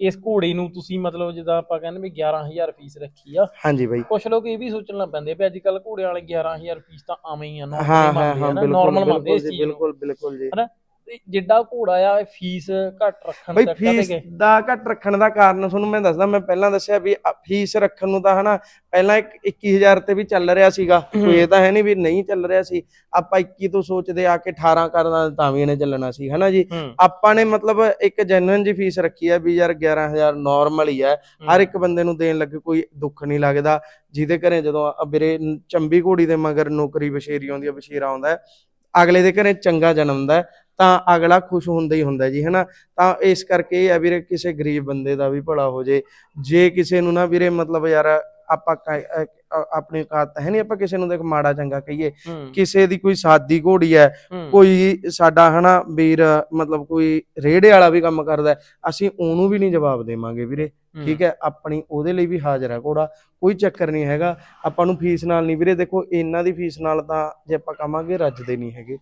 ਇਸ ਘੋੜੇ ਨੂੰ ਤੁਸੀਂ ਮਤਲਬ ਜਿੱਦਾਂ ਆਪਾਂ ਕਹਿੰਦੇ ਵੀ 11000 ਫੀਸ ਰੱਖੀ ਆ। ਹਾਂਜੀ ਬਾਈ। ਕੁਛ ਲੋਕ ਇਹ ਵੀ ਸੋਚਣ ਲੱਗ ਪੈਂਦੇ ਆ ਵੀ ਅੱਜ ਕੱਲ ਘੋੜੇ ਵਾਲੇ 11000 ਫੀਸ ਤਾਂ ਆਵੇਂ ਹੀ ਆ ਹਾਂ ਹਾਂ ਹਾਂ ਬਿਲਕੁਲ ਨਾਰਮਲ ਮੰਨਦੇ ਬਿਲਕੁਲ ਇਸ ਜੀ ਚੀਜ਼ ਨੂੰ। ਬਿਲਕੁਲ ਬਿਲਕੁਲ ਜੀ। ਹਨਾ? ਜਿੱਡਾ ਘੋੜਾ ਆ ਇਹ ਫੀਸ ਘੱਟ ਰੱਖਣ ਬਈ ਫੀਸ ਦਾ ਘੱਟ ਰੱਖਣ ਦਾ ਕਾਰਨ ਤੁਹਾਨੂੰ ਮੈਂ ਦੱਸਦਾ ਮੈਂ ਪਹਿਲਾਂ ਦੱਸਿਆ ਵੀ ਫੀਸ ਰੱਖਣ ਨੂੰ ਤਾਂ ਹਨਾ ਪਹਿਲਾਂ ਇੱਕ 21000 ਤੇ ਵੀ ਚੱਲ ਰਿਹਾ ਸੀਗਾ। ਕੋਈ ਇਹ ਤਾਂ ਹੈ ਨਹੀਂ ਵੀ ਨਹੀਂ ਚੱਲ ਰਿਹਾ ਸੀ। ਆਪਾਂ 21 ਤੋਂ ਸੋਚਦੇ ਆ ਕੇ 18 ਕਰਨਾ ਤਾਂ ਵੀ ਇਹਨੇ ਚੱਲਣਾ ਸੀ ਹਨਾ ਜੀ? ਆਪਾਂ ਨੇ ਮਤਲਬ ਇੱਕ ਜੈਨੂਇਨ ਜੀ ਫੀਸ ਰੱਖੀ ਹੈ ਵੀ ਯਾਰ 11000 ਨਾਰਮਲ ਹੀ ਹੈ। ਹਰ ਇੱਕ ਬੰਦੇ ਨੂੰ ਦੇਣ ਲੱਗੇ ਕੋਈ ਦੁੱਖ ਨਹੀਂ ਲੱਗਦਾ। ਜਿਹਦੇ ਘਰੇ ਜਦੋਂ ਆ ਵੀਰੇ ਨ- ਚੰਬੀ ਘੋੜੀ ਦੇ ਮਗਰ ਨੌਕਰੀ ਬਸ਼ੇਰੀ ਆਉਂਦੀ ਹੈ ਬਸ਼ੀਰਾ ਆਉਂਦਾ ਅਗਲੇ ਦੇ ਘਰੇ ਚੰਗਾ ਜਨਮ ਹੁੰਦਾ ਹੈ, ਤਾਂ ਅਗਲਾ ਖੁਸ਼ ਹੁੰਦਾ ਹੀ ਹੁੰਦਾ ਜੀ ਹਨਾ? ਤਾਂ ਇਸ ਕਰਕੇ ਇਹ ਆ ਵੀਰੇ ਕਿਸੇ ਗਰੀਬ ਬੰਦੇ ਦਾ ਵੀ ਭਲਾ ਹੋ ਜੇ। ਜੇ ਕਿਸੇ ਨੂੰ ਨਾ ਵੀਰੇ ਮਤਲਬ ਯਾਰ ਆਪਾਂ ਆਪਣੀ ਔਕਾਤ ਤਾਂ ਹੈ ਨਹੀਂ ਆਪਾਂ ਕਿਸੇ ਨੂੰ ਦੇਖ ਮਾੜਾ ਚੰਗਾ ਕਹੀਏ। ਕਿਸੇ ਦੀ ਕੋਈ ਸਾਦੀ ਘੋੜੀ ਹੈ। ਕੋਈ ਸਾਡਾ ਹਨਾ ਵੀਰ ਮਤਲਬ ਕੋਈ ਰੇੜੇ ਵਾਲਾ ਵੀ ਕੰਮ ਕਰਦਾ ਅਸੀਂ ਉਹਨੂੰ ਵੀ ਨਹੀਂ ਜਵਾਬ ਦੇਵਾਂਗੇ ਵੀਰੇ। ਠੀਕ ਹੈ ਆਪਣੀ ਉਹਦੇ ਲਈ ਵੀ ਹਾਜ਼ਰ ਹੈ ਘੋੜਾ ਕੋਈ ਚੱਕਰ ਨਹੀਂ ਹੈਗਾ। ਆਪਾਂ ਨੂੰ ਫੀਸ ਨਾਲ ਨਹੀਂ ਵੀਰੇ ਦੇਖੋ ਇਹਨਾਂ ਦੀ ਫੀਸ ਨਾਲ ਤਾਂ ਜੇ ਆਪਾਂ ਕਵਾਂਗੇ ਰੱਜਦੇ ਨਹੀਂ ਹੈਗੇ।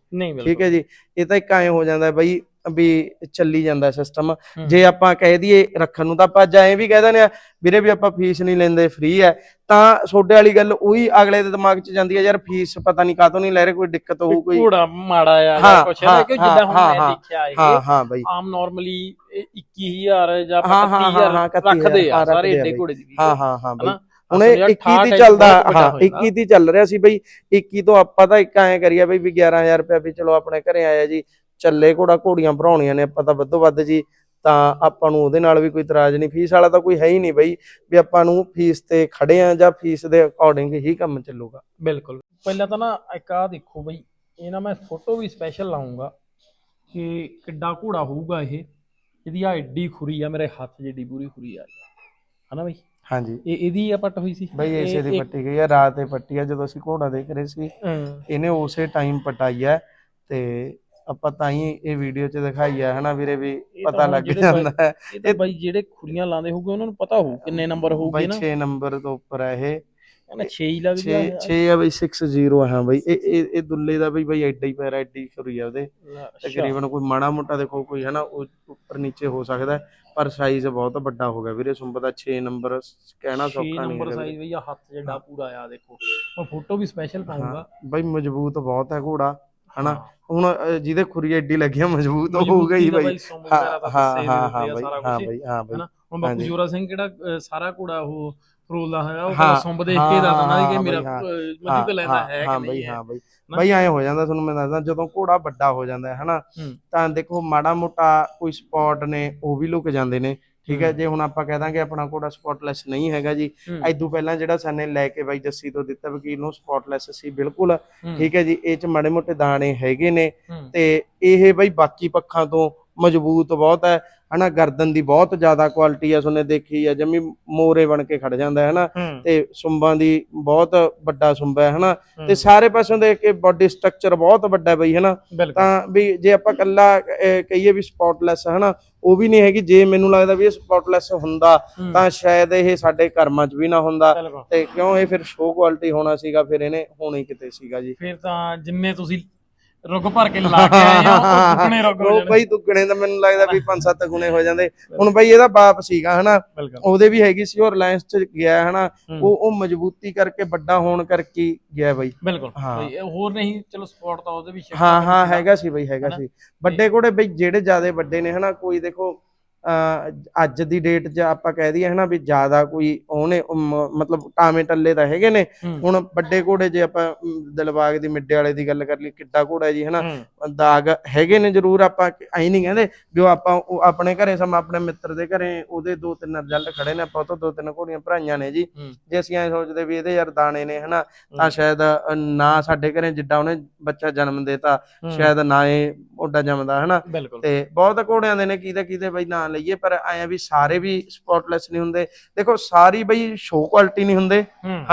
ਠੀਕ ਹੈ ਜੀ ਇਹ ਤਾਂ ਇੱਕ ਐਂ ਹੋ ਜਾਂਦਾ ਬਈ ਵੀ ਚੱਲੀ ਜਾਂਦਾ ਸਿਸਟਮ ਹੂੰ। ਜੇ ਆਪਾਂ ਕਹਿ ਦਈਏ ਰੱਖਣ ਨੂੰ ਤਾਂ ਆਪਾਂ ਐਂ ਵੀ ਕਹਿ ਦਿੰਦੇ ਆ ਵੀਰੇ ਵੀ ਆਪਾਂ ਫੀਸ ਨਹੀਂ ਲੈਂਦੇ ਫ੍ਰੀ ਹੈ ਤਾਂ ਛੋਡੇ ਵਾਲੀ ਗੱਲ ਉਹੀ ਅਗਲੇ ਦੇ ਦਿਮਾਗ 'ਚ ਜਾਂਦੀ ਹੈ ਯਾਰ ਫੀਸ ਪਤਾ ਨਹੀਂ ਕਾਹਤੋਂ ਨਹੀਂ ਲੈ ਰਹੇ ਕੋਈ ਦਿੱਕਤ ਹੋਊ ਕੋਈ ਘੋੜਾ ਮਾੜਾ ਆ ਜਾਂ ਹਾਂ, ਕੁਛ ਹਾਂ, ਹੈ ਕਿ ਜਿੱਦਾਂ ਹੁਣ ਹਾਂ, ਮੈਂ ਹਾਂ, ਦੇਖਿਆ ਹਾਂ ਇਹ ਹਾਂ ਬਈ ਆਮ ਨਾਰਮਲੀ 21000 ਜਾਂ ਹਾਂ, ਹਾਂ, ਹਾਂ, 35000 ਹਾਂ, ਇਕੱਤੀ ਰੱਖਦੇ ਆ ਹਾਂ, ਸਾਰੇ ਏਡੇ। ਘੋੜੇ ਦੀ ਹਾਂ ਹਾਂ ਹਾਂ ਬਈ? ਹੁਣ ਇਹ ਅਸਲ 'ਚ 21 ਦੀ 68 ਚੱਲਦਾ ਹਾਂ ਹੋਏਗਾ। 21 ਦੀ ਚੱਲ ਰਿਹਾ ਸੀ ਬਈ 21 ਤੋਂ ਆਪਾਂ ਤਾਂ ਇੱਕ ਐਂ ਕਰੀਏ ਬਈ ਵੀ 11000 ਰੁਪਏ ਵੀ ਚਲੋ ਆਪਣੇ ਘਰੇ ਆਇਆ ਜੀ ਚੱਲੇ ਘੋੜਾ ਘੋੜੀਆਂ ਭਰਾਉਣੀਆਂ ਨੇ ਆਪਾਂ ਤਾਂ ਵੱਧੋ ਵੱਧ ਜੀ ਤਾਂ ਆਪਾਂ ਨੂੰ ਉਹਦੇ ਨਾਲ ਵੀ ਕੋਈ ਇਤਰਾਜ਼ ਨਹੀਂ। ਫੀਸ ਵਾਲਾ ਤਾਂ ਕੋਈ ਹੈ ਹੀ ਨਹੀਂ ਬਈ ਵੀ ਆਪਾਂ ਨੂੰ ਫੀਸ ਤੇ ਖੜੇ ਆ ਜਾਂ ਫੀਸ ਦੇ ਅਕੋਰਡਿੰਗ ਹੀ ਕੰਮ ਚੱਲੂਗਾ। ਬਿਲਕੁਲ। ਪਹਿਲਾਂ ਤਾਂ ਨਾ ਇੱਕ ਆ ਦੇਖੋ ਬਈ ਇਹ ਨਾ ਮੈਂ ਫੋਟੋ ਵੀ ਸਪੈਸ਼ਲ ਲਾਉਂਗਾ ਕਿ ਕਿੱਡਾ ਘੋੜਾ ਹੋਊਗਾ ਇਹ ਇਹਦੀ ਆ ਐਡੀ ਖੁਰੀ ਆ ਮੇਰੇ ਹੱਥ ਜਿੱਡੀ ਪੂਰੀ ਖੁਰੀ ਆ। ਹਨਾ ਬਈ? ਹਾਂਜੀ। ਇਹ ਇਹਦੀ ਆ ਪੱਟ ਹੋਈ ਸੀ। ਬਈ ਇਸੇ ਦੀ ਪੱਟੀ ਗਈ ਆ ਰਾਤ ਤੇ ਪੱਟੀ ਆ ਜਦੋਂ ਅਸੀਂ ਘੋੜਾ ਦੇਖ ਰਹੇ ਸੀ। ਇਹਨੇ ਉਸੇ ਟਾਈਮ ਪਟਾਈ ਹੈ ਤੇ ਆਪਾਂ ਤਾਂ ਹੀ ਇਹ ਵੀਡੀਓ 'ਚ ਦਿਖਾਈ ਹੈ ਹਨਾ ਵੀਰੇ ਵੀ ਇਹ ਪਤਾ ਲੱਗ ਜਿਹੜੇ ਜਾਂਦਾ ਹੈ। ਇਹ ਤਾਂ ਬਾਈ ਜਿਹੜੇ ਖੁਰੀਆਂ ਲਾਉਂਦੇ ਹੋਊਗੇ ਉਹਨਾਂ ਨੂੰ ਪਤਾ ਹੋਊ ਕਿੰਨੇ ਨੰਬਰ ਹੋਊਗੇ ਬਈ ਨਾ। 6 ਨੰਬਰ ਤੋਂ ਉੱਪਰ ਹੈ ਇਹ। ਕਹਿੰਦਾ 6 ਹੀ ਲੱਗ 6 6 ਆ ਬਈ 60 ਹਾਂ ਬਈ। ਇਹ ਇਹ ਇਹ ਦੁੱਲੇ ਦਾ ਬਈ ਬਈ ਐਡਾ ਹੀ ਪੈਰ ਐਡੀ ਖੁਰੀ ਆ ਉਹਦੇ। ਤਕਰੀਬਨ ਕੋਈ ਮਾੜਾ ਮੋਟਾ ਦੇਖੋ ਕੋਈ ਹਨਾ ਉਹ ਉੱਪਰ ਨੀਚੇ ਹੋ ਸਕਦਾ ਹੈ, ਪਰ ਸਾਈਜ਼ ਬਹੁਤ ਵੱਡਾ ਹੋ ਗਿਆ ਵੀਰੇ। ਸੁੰਬ ਦਾ 6 ਨੰਬਰ ਕਹਿਣਾ 6 ਸੌਖਾ ਨਹੀਂ ਨੰਬਰ ਹੈਗਾ ਸਾਈਜ਼ ਬਈ ਆ ਹੱਥ ਜਿੱਡਾ ਪੂਰਾ ਆ ਦੇਖੋ। ਮੈਂ ਫੋਟੋ ਵੀ ਸਪੈਸ਼ਲ ਪਾਉਂਗਾ। ਬਈ ਮਜ਼ਬੂਤ ਬਹੁਤ ਹੈ ਘੋੜਾ। ਹਨਾ ਹੁਣ ਜਿਹਦੇ ਖੁਰੀ ਐਡੀ ਲੱਗੀ ਮਜ਼ਬੂਤ ਹੀ ਦਾ ਬਈ ਹਾਂ ਹਾਂ ਹਾਂ ਬਈ ਹਾਂ ਬਈ ਹਾਂ ਬਈ ਹੁਣ ਬਾਪੂ। ਜੋਰਾ ਸਿੰਘ ਕਿਹੜਾ ਸਾਰਾ ਘੋੜਾ ਉਹ ਫਰੋਲਾ ਹੈਗਾ ਉਹ ਸੁੰਬ ਦੇਖ ਕੇ ਦੱਸ ਦਿੰਦਾ ਕਿ ਮੇਰਾ। ਮੱਝੂ ਤੇ ਲੈਂਦਾ ਹੈ ਹਾਂ ਕਿ ਬਈ ਨਹੀਂ ਹੈ ਬਈ? ਬਈ ਐ ਹੋ ਜਾਂਦਾ ਤੁਹਾਨੂੰ ਮੈਂ ਦੱਸਦਾ ਜਦੋਂ ਘੋੜਾ ਵੱਡਾ ਹੋ ਜਾਂਦਾ ਹੈ ਹਨਾ। ਤਾਂ ਦੇਖੋ ਮਾੜਾ ਮੋਟਾ ਕੋਈ ਸਪੌਟ ਨੇ ਉਹ ਵੀ ਲੁਕ ਜਾਂਦੇ ਨੇ ਠੀਕ ਹੈ। ਜੇ ਹੁਣ ਆਪਾਂ ਕਹਿ ਦਾਂਗੇ ਆਪਣਾ ਘੋੜਾ ਸਪੌਟਲੈਸ ਨਹੀਂ ਹੈਗਾ ਜੀ ਐਦੋਂ ਪਹਿਲਾਂ ਜਿਹੜਾ ਸਾਨੇ ਲੈ ਕੇ ਬਾਈ ਜੱਸੀ ਤੋਂ ਦਿੱਤਾ ਵਕੀਲ ਨੂੰ ਸਪੌਟਲੈਸ ਸੀ ਬਿਲਕੁਲ ਠੀਕ ਹੈ ਜੀ ਇਹ ਚ ਮਾੜੇ ਮੋਟੇ ਦਾਣੇ ਹੈਗੇ ਨੇ ਤੇ ਇਹ ਬਈ ਬਾਕੀ ਪੱਖਾਂ ਤੋਂ ਮਜ਼ਬੂਤ ਬਹੁਤ ਹੈ। ਹਨਾ ਗਰਦਨ ਦੀ ਬਹੁਤ ਜ਼ਿਆਦਾ ਕੁਆਲਿਟੀ ਹੈ ਸੁਨੇ ਦੇਖੀ ਹੈ ਜਮੀ ਮੋਰੇ ਬਣ ਕੇ ਖੜ ਜਾਂਦਾ ਹੈ ਹਨਾ ਹੂੰ, ਤੇ ਸੁੰਬਾਂ ਦੀ ਬਹੁਤ ਵੱਡਾ ਸੁੰਬਾ ਹੈ ਹਨਾ ਤੇ ਸਾਰੇ ਪਾਸੋਂ ਦੇਖ ਕੇ ਬਾਡੀ ਸਟਰਕਚਰ ਬਹੁਤ ਵੱਡਾ ਬਈ ਹਨਾ ਤਾਂ ਵੀ ਜੇ ਆਪਾਂ ਕੱਲਾ ਕਹੀਏ ਵੀ ਸਪੌਟਲੈਸ ਹਨਾ ਉਹ ਵੀ ਨਹੀਂ ਹੈਗੀ ਜੇ ਮੈਨੂੰ ਲੱਗਦਾ ਵੀ ਇਹ ਸਪੌਟਲੈਸ ਹੁੰਦਾ ਤਾਂ ਸ਼ਾਇਦ ਇਹ ਸਾਡੇ ਕਰਮਾਂ 'ਚ ਵੀ ਨਾ ਹੁੰਦਾ ਤੇ ਕਿਉਂ ਇਹ ਫਿਰ ਸ਼ੋ ਕੁਆਲਿਟੀ ਹੋਣਾ ਸੀਗਾ ਫਿਰ ਇਹਨੇ ਹੋਣਾ ਕਿਤੇ ਸੀਗਾ ਜੀ। ਫਿਰ ਤਾਂ ਜਿੰਨੇ ਤੁਸੀਂ ਰੁੱਗ ਭਰ ਕੇ ਲਾ ਕੇ ਆਏ ਆ ਉਹ ਦੁੱਗਣੇ ਰੁੱਗ ਹੋ ਉਹ ਜਾਣੇ। ਬਈ ਦੁੱਗਣੇ ਤਾਂ ਮੈਨੂੰ ਲੱਗਦਾ ਵੀ ਪੰਜ ਸੱਤ ਗੁਣੇ ਹੋ ਜਾਂਦੇ। ਹੁਣ ਬਈ ਇਹਦਾ ਬਾਪ ਸੀਗਾ ਹਨਾ? ਬਿਲਕੁਲ। ਉਹਦੇ ਵੀ ਹੈਗੀ ਸੀ ਉਹ ਰਿਲਾਇੰਸ 'ਚ ਗਿਆ ਹਨਾ? ਹੂੰ, ਉਹ ਉਹ ਮਜ਼ਬੂਤੀ ਕਰਕੇ ਵੱਡਾ ਹੋਣ ਕਰਕੇ ਹੀ ਗਿਆ ਬਈ। ਬਿਲਕੁਲ। ਹਾਂ। ਇਹ ਹੋਰ ਨਹੀਂ ਚਲੋ ਸਪੋਰਟ ਤਾਂ ਉਹਦੇ ਵੀ ਹਾਂ ਹਾਂ। ਹੈਗਾ ਸੀ ਬਈ ਹੈਗਾ ਹਨਾ? ਸੀ। ਵੱਡੇ ਘੋੜੇ ਬਈ ਜਿਹੜੇ ਜ਼ਿਆਦੇ ਵੱਡੇ ਨੇ ਹਨਾ? ਕੋਈ ਦੇਖੋ ਅੱਜ ਦੀ ਡੇਟ 'ਚ ਆਪਾਂ ਕਹਿ ਦਈਏ ਹਨਾ ਵੀ ਜ਼ਿਆਦਾ ਕੋਈ ਉਹਨੇ ਮਤਲਬ ਟਾਵੇਂ ਟੱਲੇ ਤਾਂ ਹੈਗੇ ਨੇ। ਹੁਣ ਵੱਡੇ ਘੋੜੇ ਜੇ ਆਪਾਂ ਦਿਲਬਾਗ ਦੀ ਮਿੱਡੇ ਵਾਲੇ ਦੀ ਗੱਲ ਕਰ ਲਈ ਕਿੱਡਾ ਘੋੜਾ ਜੀ ਹਨਾ। ਦਾਗ ਹੈਗੇ ਨੇ ਜ਼ਰੂਰ ਆਪਾਂ ਐਂ ਨਹੀਂ ਕਹਿੰਦੇ ਵੀ ਉਹ ਆਪਾਂ ਉਹ ਆਪਣੇ ਘਰੇ ਸਮ ਆਪਣੇ ਮਿੱਤਰ ਦੇ ਘਰੇ ਉਹਦੇ ਦੋ ਤਿੰਨ ਰਿਜ਼ਲਟ ਖੜੇ ਨੇ ਆਪਾਂ ਤੋਂ ਦੋ ਤਿੰਨ ਘੋੜੀਆਂ ਭਰਾਈਆਂ ਨੇ ਜੀ। ਜੇ ਅਸੀਂ ਐਂ ਸੋਚਦੇ ਵੀ ਇਹਦੇ ਯਾਰ ਦਾਣੇ ਨੇ ਹਨਾ ਤਾਂ। ਸ਼ਾਇਦ ਨਾ ਸਾਡੇ ਘਰੇ ਜਿੱਡਾ ਉਹਨੇ ਬੱਚਾ ਜਨਮ ਦੇਤਾ ਸ਼ਾਇਦ ਨਾ ਇਹ ਓਡਾ ਜੰਮਦਾ ਹਨਾ। ਤੇ ਬਹੁਤ ਘੋੜਿਆਂ ਦੇ ਨੇ ਕਿਤੇ ਕਿਤੇ ਬਈ ਨਾਂ ਲਈਏ ਪਰ ਐਂ ਆ ਵੀ ਸਾਰੇ ਵੀ ਸਪੌਟਲੈਸ ਨਹੀਂ ਹੁੰਦੇ। ਦੇਖੋ ਸਾਰੀ ਬਈ ਸ਼ੋ ਕੁਆਲਿਟੀ ਨਹੀਂ ਹੁੰਦੇ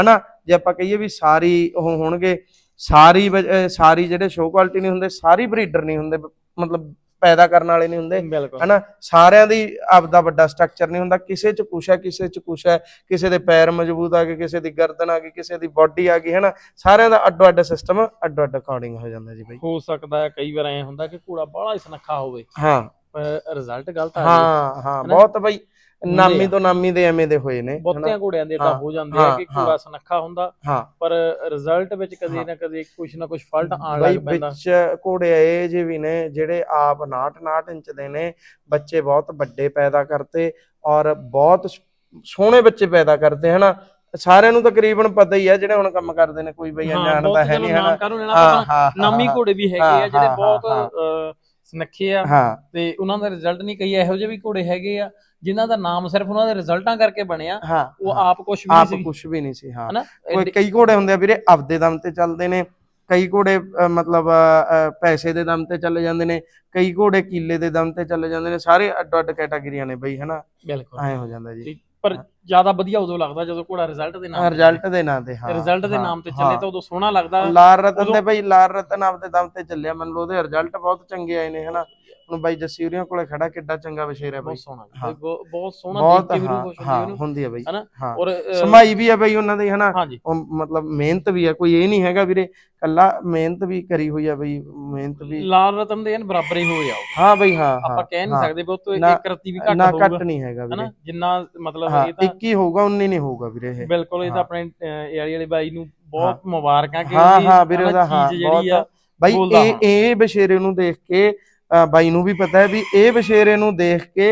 ਹਨਾ? ਜੇ ਆਪਾਂ ਕਹੀਏ ਵੀ ਸਾਰੀ ਉਹ ਹੋਣਗੇ ਸਾਰੀ ਸਾਰੀ ਜਿਹੜੇ ਸ਼ੋ ਕੁਆਲਿਟੀ ਨਹੀਂ ਹੁੰਦੇ ਸਾਰੀ ਬਰੀਡਰ ਨਹੀਂ ਹੁੰਦੇ ਮਤਲਬ ਪੈਦਾ ਕਰਨ ਵਾਲੇ ਨਹੀਂ ਹੁੰਦੇ ਹਨਾ? ਸਾਰਿਆਂ ਦੀ ਆਪਦਾ ਵੱਡਾ ਸਟਰਕਚਰ ਨਹੀਂ ਹੁੰਦਾ। ਕਿਸੇ ਚ ਕੁਛ ਹੈ ਕਿਸੇ ਚ ਕੁਛ ਹੈ। ਕਿਸੇ ਦੇ ਪੈਰ ਮਜ਼ਬੂਤ ਆ ਗਏ ਕਿਸੇ ਦੀ ਗਰਦਨ ਆ ਗਈ ਕਿਸੇ ਦੀ ਬਾਡੀ ਆ ਗਈ ਹਨਾ? ਸਾਰਿਆਂ ਦਾ ਅੱਡੋ ਅੱਡ ਸਿਸਟਮ ਅੱਡੋ ਅੱਡ ਅਕੋਰਡਿੰਗ ਹੋ ਜਾਂਦਾ ਜੀ ਬਈ। ਹੋ ਸਕਦਾ ਹੈ ਕਈ ਵਾਰ ਐ ਹੁੰਦਾ ਕਿ ਘੋੜਾ ਬਾਹਲਾ ਹੀ ਸੁਨੱਖਾ ਹੋਵੇ। ਹਾਂ। ਪਰ ਰਿਜ਼ਲਟ ਗਲਤ ਆ ਹਾਂ ਹਾਂ? ਬਹੁਤ ਬਈ ਨਾਮੀ ਆ। ਤੋਂ ਨਾਮੀ ਦੇ ਐਵੇਂ ਦੇ ਹੋਏ ਨੇ? ਬਹੁਤਿਆਂ ਘੋੜਿਆਂ ਦੇ ਤਾਂ ਹਾਂ, ਜਾਂਦੇ ਆ ਕਿ। ਘੋੜਾ ਸੁਨੱਖਾ ਹੁੰਦਾ ਪਰ ਰਿਜ਼ਲਟ ਵਿੱਚ ਕਦੇ। ਨਾ ਕਦੇ ਕੁਝ ਨਾ ਕੁਝ ਫਾਲਟ ਆਣ ਲੱਗ ਪੈਂਦਾ ਵਿੱਚ ਘੋੜੇ ਇਹ ਜਿਹੇ ਵੀ ਨੇ ਜਿਹੜੇ ਆਪ 69 69 ਇੰਚ ਦੇ ਨੇ ਬੱਚੇ ਬਹੁਤ ਵੱਡੇ ਪੈਦਾ ਕਰਤੇ ਔਰ ਬਹੁਤ ਸੋਹਣੇ ਬੱਚੇ ਪੈਦਾ ਕਰਦੇ ਹਨਾ ਸਾਰਿਆਂ ਨੂੰ ਤਕਰੀਬਨ ਪਤਾ ਹੀ ਹੈ ਜਿਹੜੇ ਹੁਣ ਕੰਮ ਕਰਦੇ ਨੇ ਕੋਈ ਬਈ ਤਾਂ ਹੈ ਨਹੀਂ ਹਨਾ ਹਾਂ ਹਾਂ ਨਾਮੀ ਘੋੜੇ ਵੀ ਹੈਗੇ ਆ ਜਿਹੜੇ ਬਹੁਤ ਸੁਨੱਖੇ ਆ ਹਾਂ। ਤੇ ਉਹਨਾਂ ਦਾ ਰਿਜ਼ਲਟ ਨਹੀਂ ਕਈ ਇਹੋ ਜਿਹੇ ਵੀ ਘੋੜੇ ਹੈਗੇ ਆ ਜਿਨ੍ਹਾਂ ਦਾ ਨਾਮ ਸਿਰਫ ਉਹਨਾਂ ਦੇ ਰਿਜ਼ਲਟਾਂ ਕਰਕੇ ਬਣਿਆ ਉਹ ਆਪ ਕੁਝ ਵੀ ਨਹੀਂ ਆਪ ਕੁਝ ਵੀ ਨਹੀਂ ਸੀ ਹਾਂ। ਕੋਈ ਕਈ ਘੋੜੇ ਹੁੰਦੇ ਆ ਵੀਰੇ ਆਪਦੇ ਦਮ ਤੇ ਚੱਲਦੇ ਨੇ ਕਈ ਘੋੜੇ ਮਤਲਬ ਪੈਸੇ ਦੇ ਦਮ ਤੇ ਚੱਲੇ ਜਾਂਦੇ ਨੇ ਕਈ ਘੋੜੇ ਕੀਲੇ ਦੇ ਦਮ ਤੇ ਚੱਲੇ ਜਾਂਦੇ ਨੇ ਸਾਰੇ ਅੱਡ ਅੱਡ ਕੈਟਾਗਰੀਆਂ ਨੇ ਬਈ ਹਨਾ? ਬਿਲਕੁਲ। ਐ ਹੋ ਜਾਂਦਾ ਜੀ। ਪਰ ਜ਼ਿਆਦਾ ਵਧੀਆ ਉਦੋਂ ਲੱਗਦਾ ਜਦੋਂ ਘੋੜਾ ਰਿਜ਼ਲਟ ਦੇ ਨਾਮ ਰਿਜ਼ਲਟ ਦੇ ਨਾਂ ਤੇ ਹਾਂ ਰਿਜ਼ਲਟ ਦੇ ਹਾਂ, ਨਾਮ ਤੇ ਹਾਂ। ਚੱਲੇ ਤਾਂ ਉਦੋਂ ਸੋਹਣਾ ਲੱਗਦਾ। ਲਾਲ ਰਤਨ ਤੇ ਬਈ ਲਾਲ ਰਤਨ ਆਪਦੇ ਦਮ ਤੇ ਚੱਲਿਆ। ਮੰਨ ਲਓ ਉਹਦੇ ਰਿਜ਼ਲਟ ਬਹੁਤ ਚੰਗੇ ਆਏ ਨੇ ਹਨਾ? ਹੁਣ ਬਾਈ ਜੱਸੀ ਉਰੀਆਂ ਕੋਲੇ ਖੜਾ ਕਿੱਡਾ ਚੰਗਾ ਵਿਸ਼ੇਰ ਹੈ ਬਈ। ਬਹੁਤ ਸੋਹਣਾ ਹਾਂ। ਬਹੁਤ ਸੋਹਣਾ ਦੇਖ ਕੇ ਵੀ ਰੂਹ ਹਾਂ ਖੁਸ਼ ਹੁੰਦੀ ਹਾਂ ਹੁੰਦੀ ਹੈ ਬਈ। ਹਨਾ? ਹਾਂ। ਔਰ ਸਮਾਈ ਵੀ ਹੈ ਬਈ ਉਹਨਾਂ ਦੀ ਹਨਾ? ਮਤਲਬ ਮਿਹਨਤ ਵੀ ਹੈ। ਕੋਈ ਇਹ ਨਹੀਂ ਹੈਗਾ ਵੀਰੇ ਕੱਲਾ ਮਿਹਨਤ ਵੀ ਕਰੀ ਹੋਈ ਆ ਬਈ ਮਿਹਨਤ ਵੀ। ਲਾਲ ਰਤਨ ਦੇ ਬਰਾਬਰ ਹੀ ਹੋ ਜਾਓ ਹਾਂ ਬਈ ਹਾਂ ਆਪਾਂ ਹਾਂ ਕਹਿ ਨਹੀਂ ਹਾਂ। ਸਕਦੇ ਬਹੁਤ ਨਾ- ਇੱਕ ਰੱਤੀ ਵੀ ਘੱਟ ਨਾ ਹੋਊਗਾ ਘੱਟ ਨਹੀਂ ਹੈਗਾ ਵੀਰੇ। ਜਿੰਨਾ ਮਤਲਬ ਹਾਂ ਇਹ ਤਾਂ 21 ਹੋਊਗਾ 19 ਨਹੀਂ ਹੋਊਗਾ ਵੀਰੇ ਇਹ। ਬਿਲਕੁਲ ਇਹ ਤਾਂ। ਆਪਣੇ ਏਆਈ ਵਾਲੇ ਬਾਈ ਨੂੰ ਬਹੁਤ ਮੁਬਾਰਕਾਂ ਕਿ ਹਾਂ ਹਾਂ ਵੀਰੇ ਉਹਦਾ ਹਾਂ ਜਿਹੜੀ ਆ ਬਾਈ ਇਹ। ਇਹ ਬਸ਼ੇਰੇ ਨੂੰ ਦੇਖ ਕੇ ਬਾਈ ਨੂੰ ਵੀ ਪਤਾ ਹੈ ਵੀ ਇਹ ਬਸ਼ੇਰੇ ਨੂੰ ਦੇਖ ਕੇ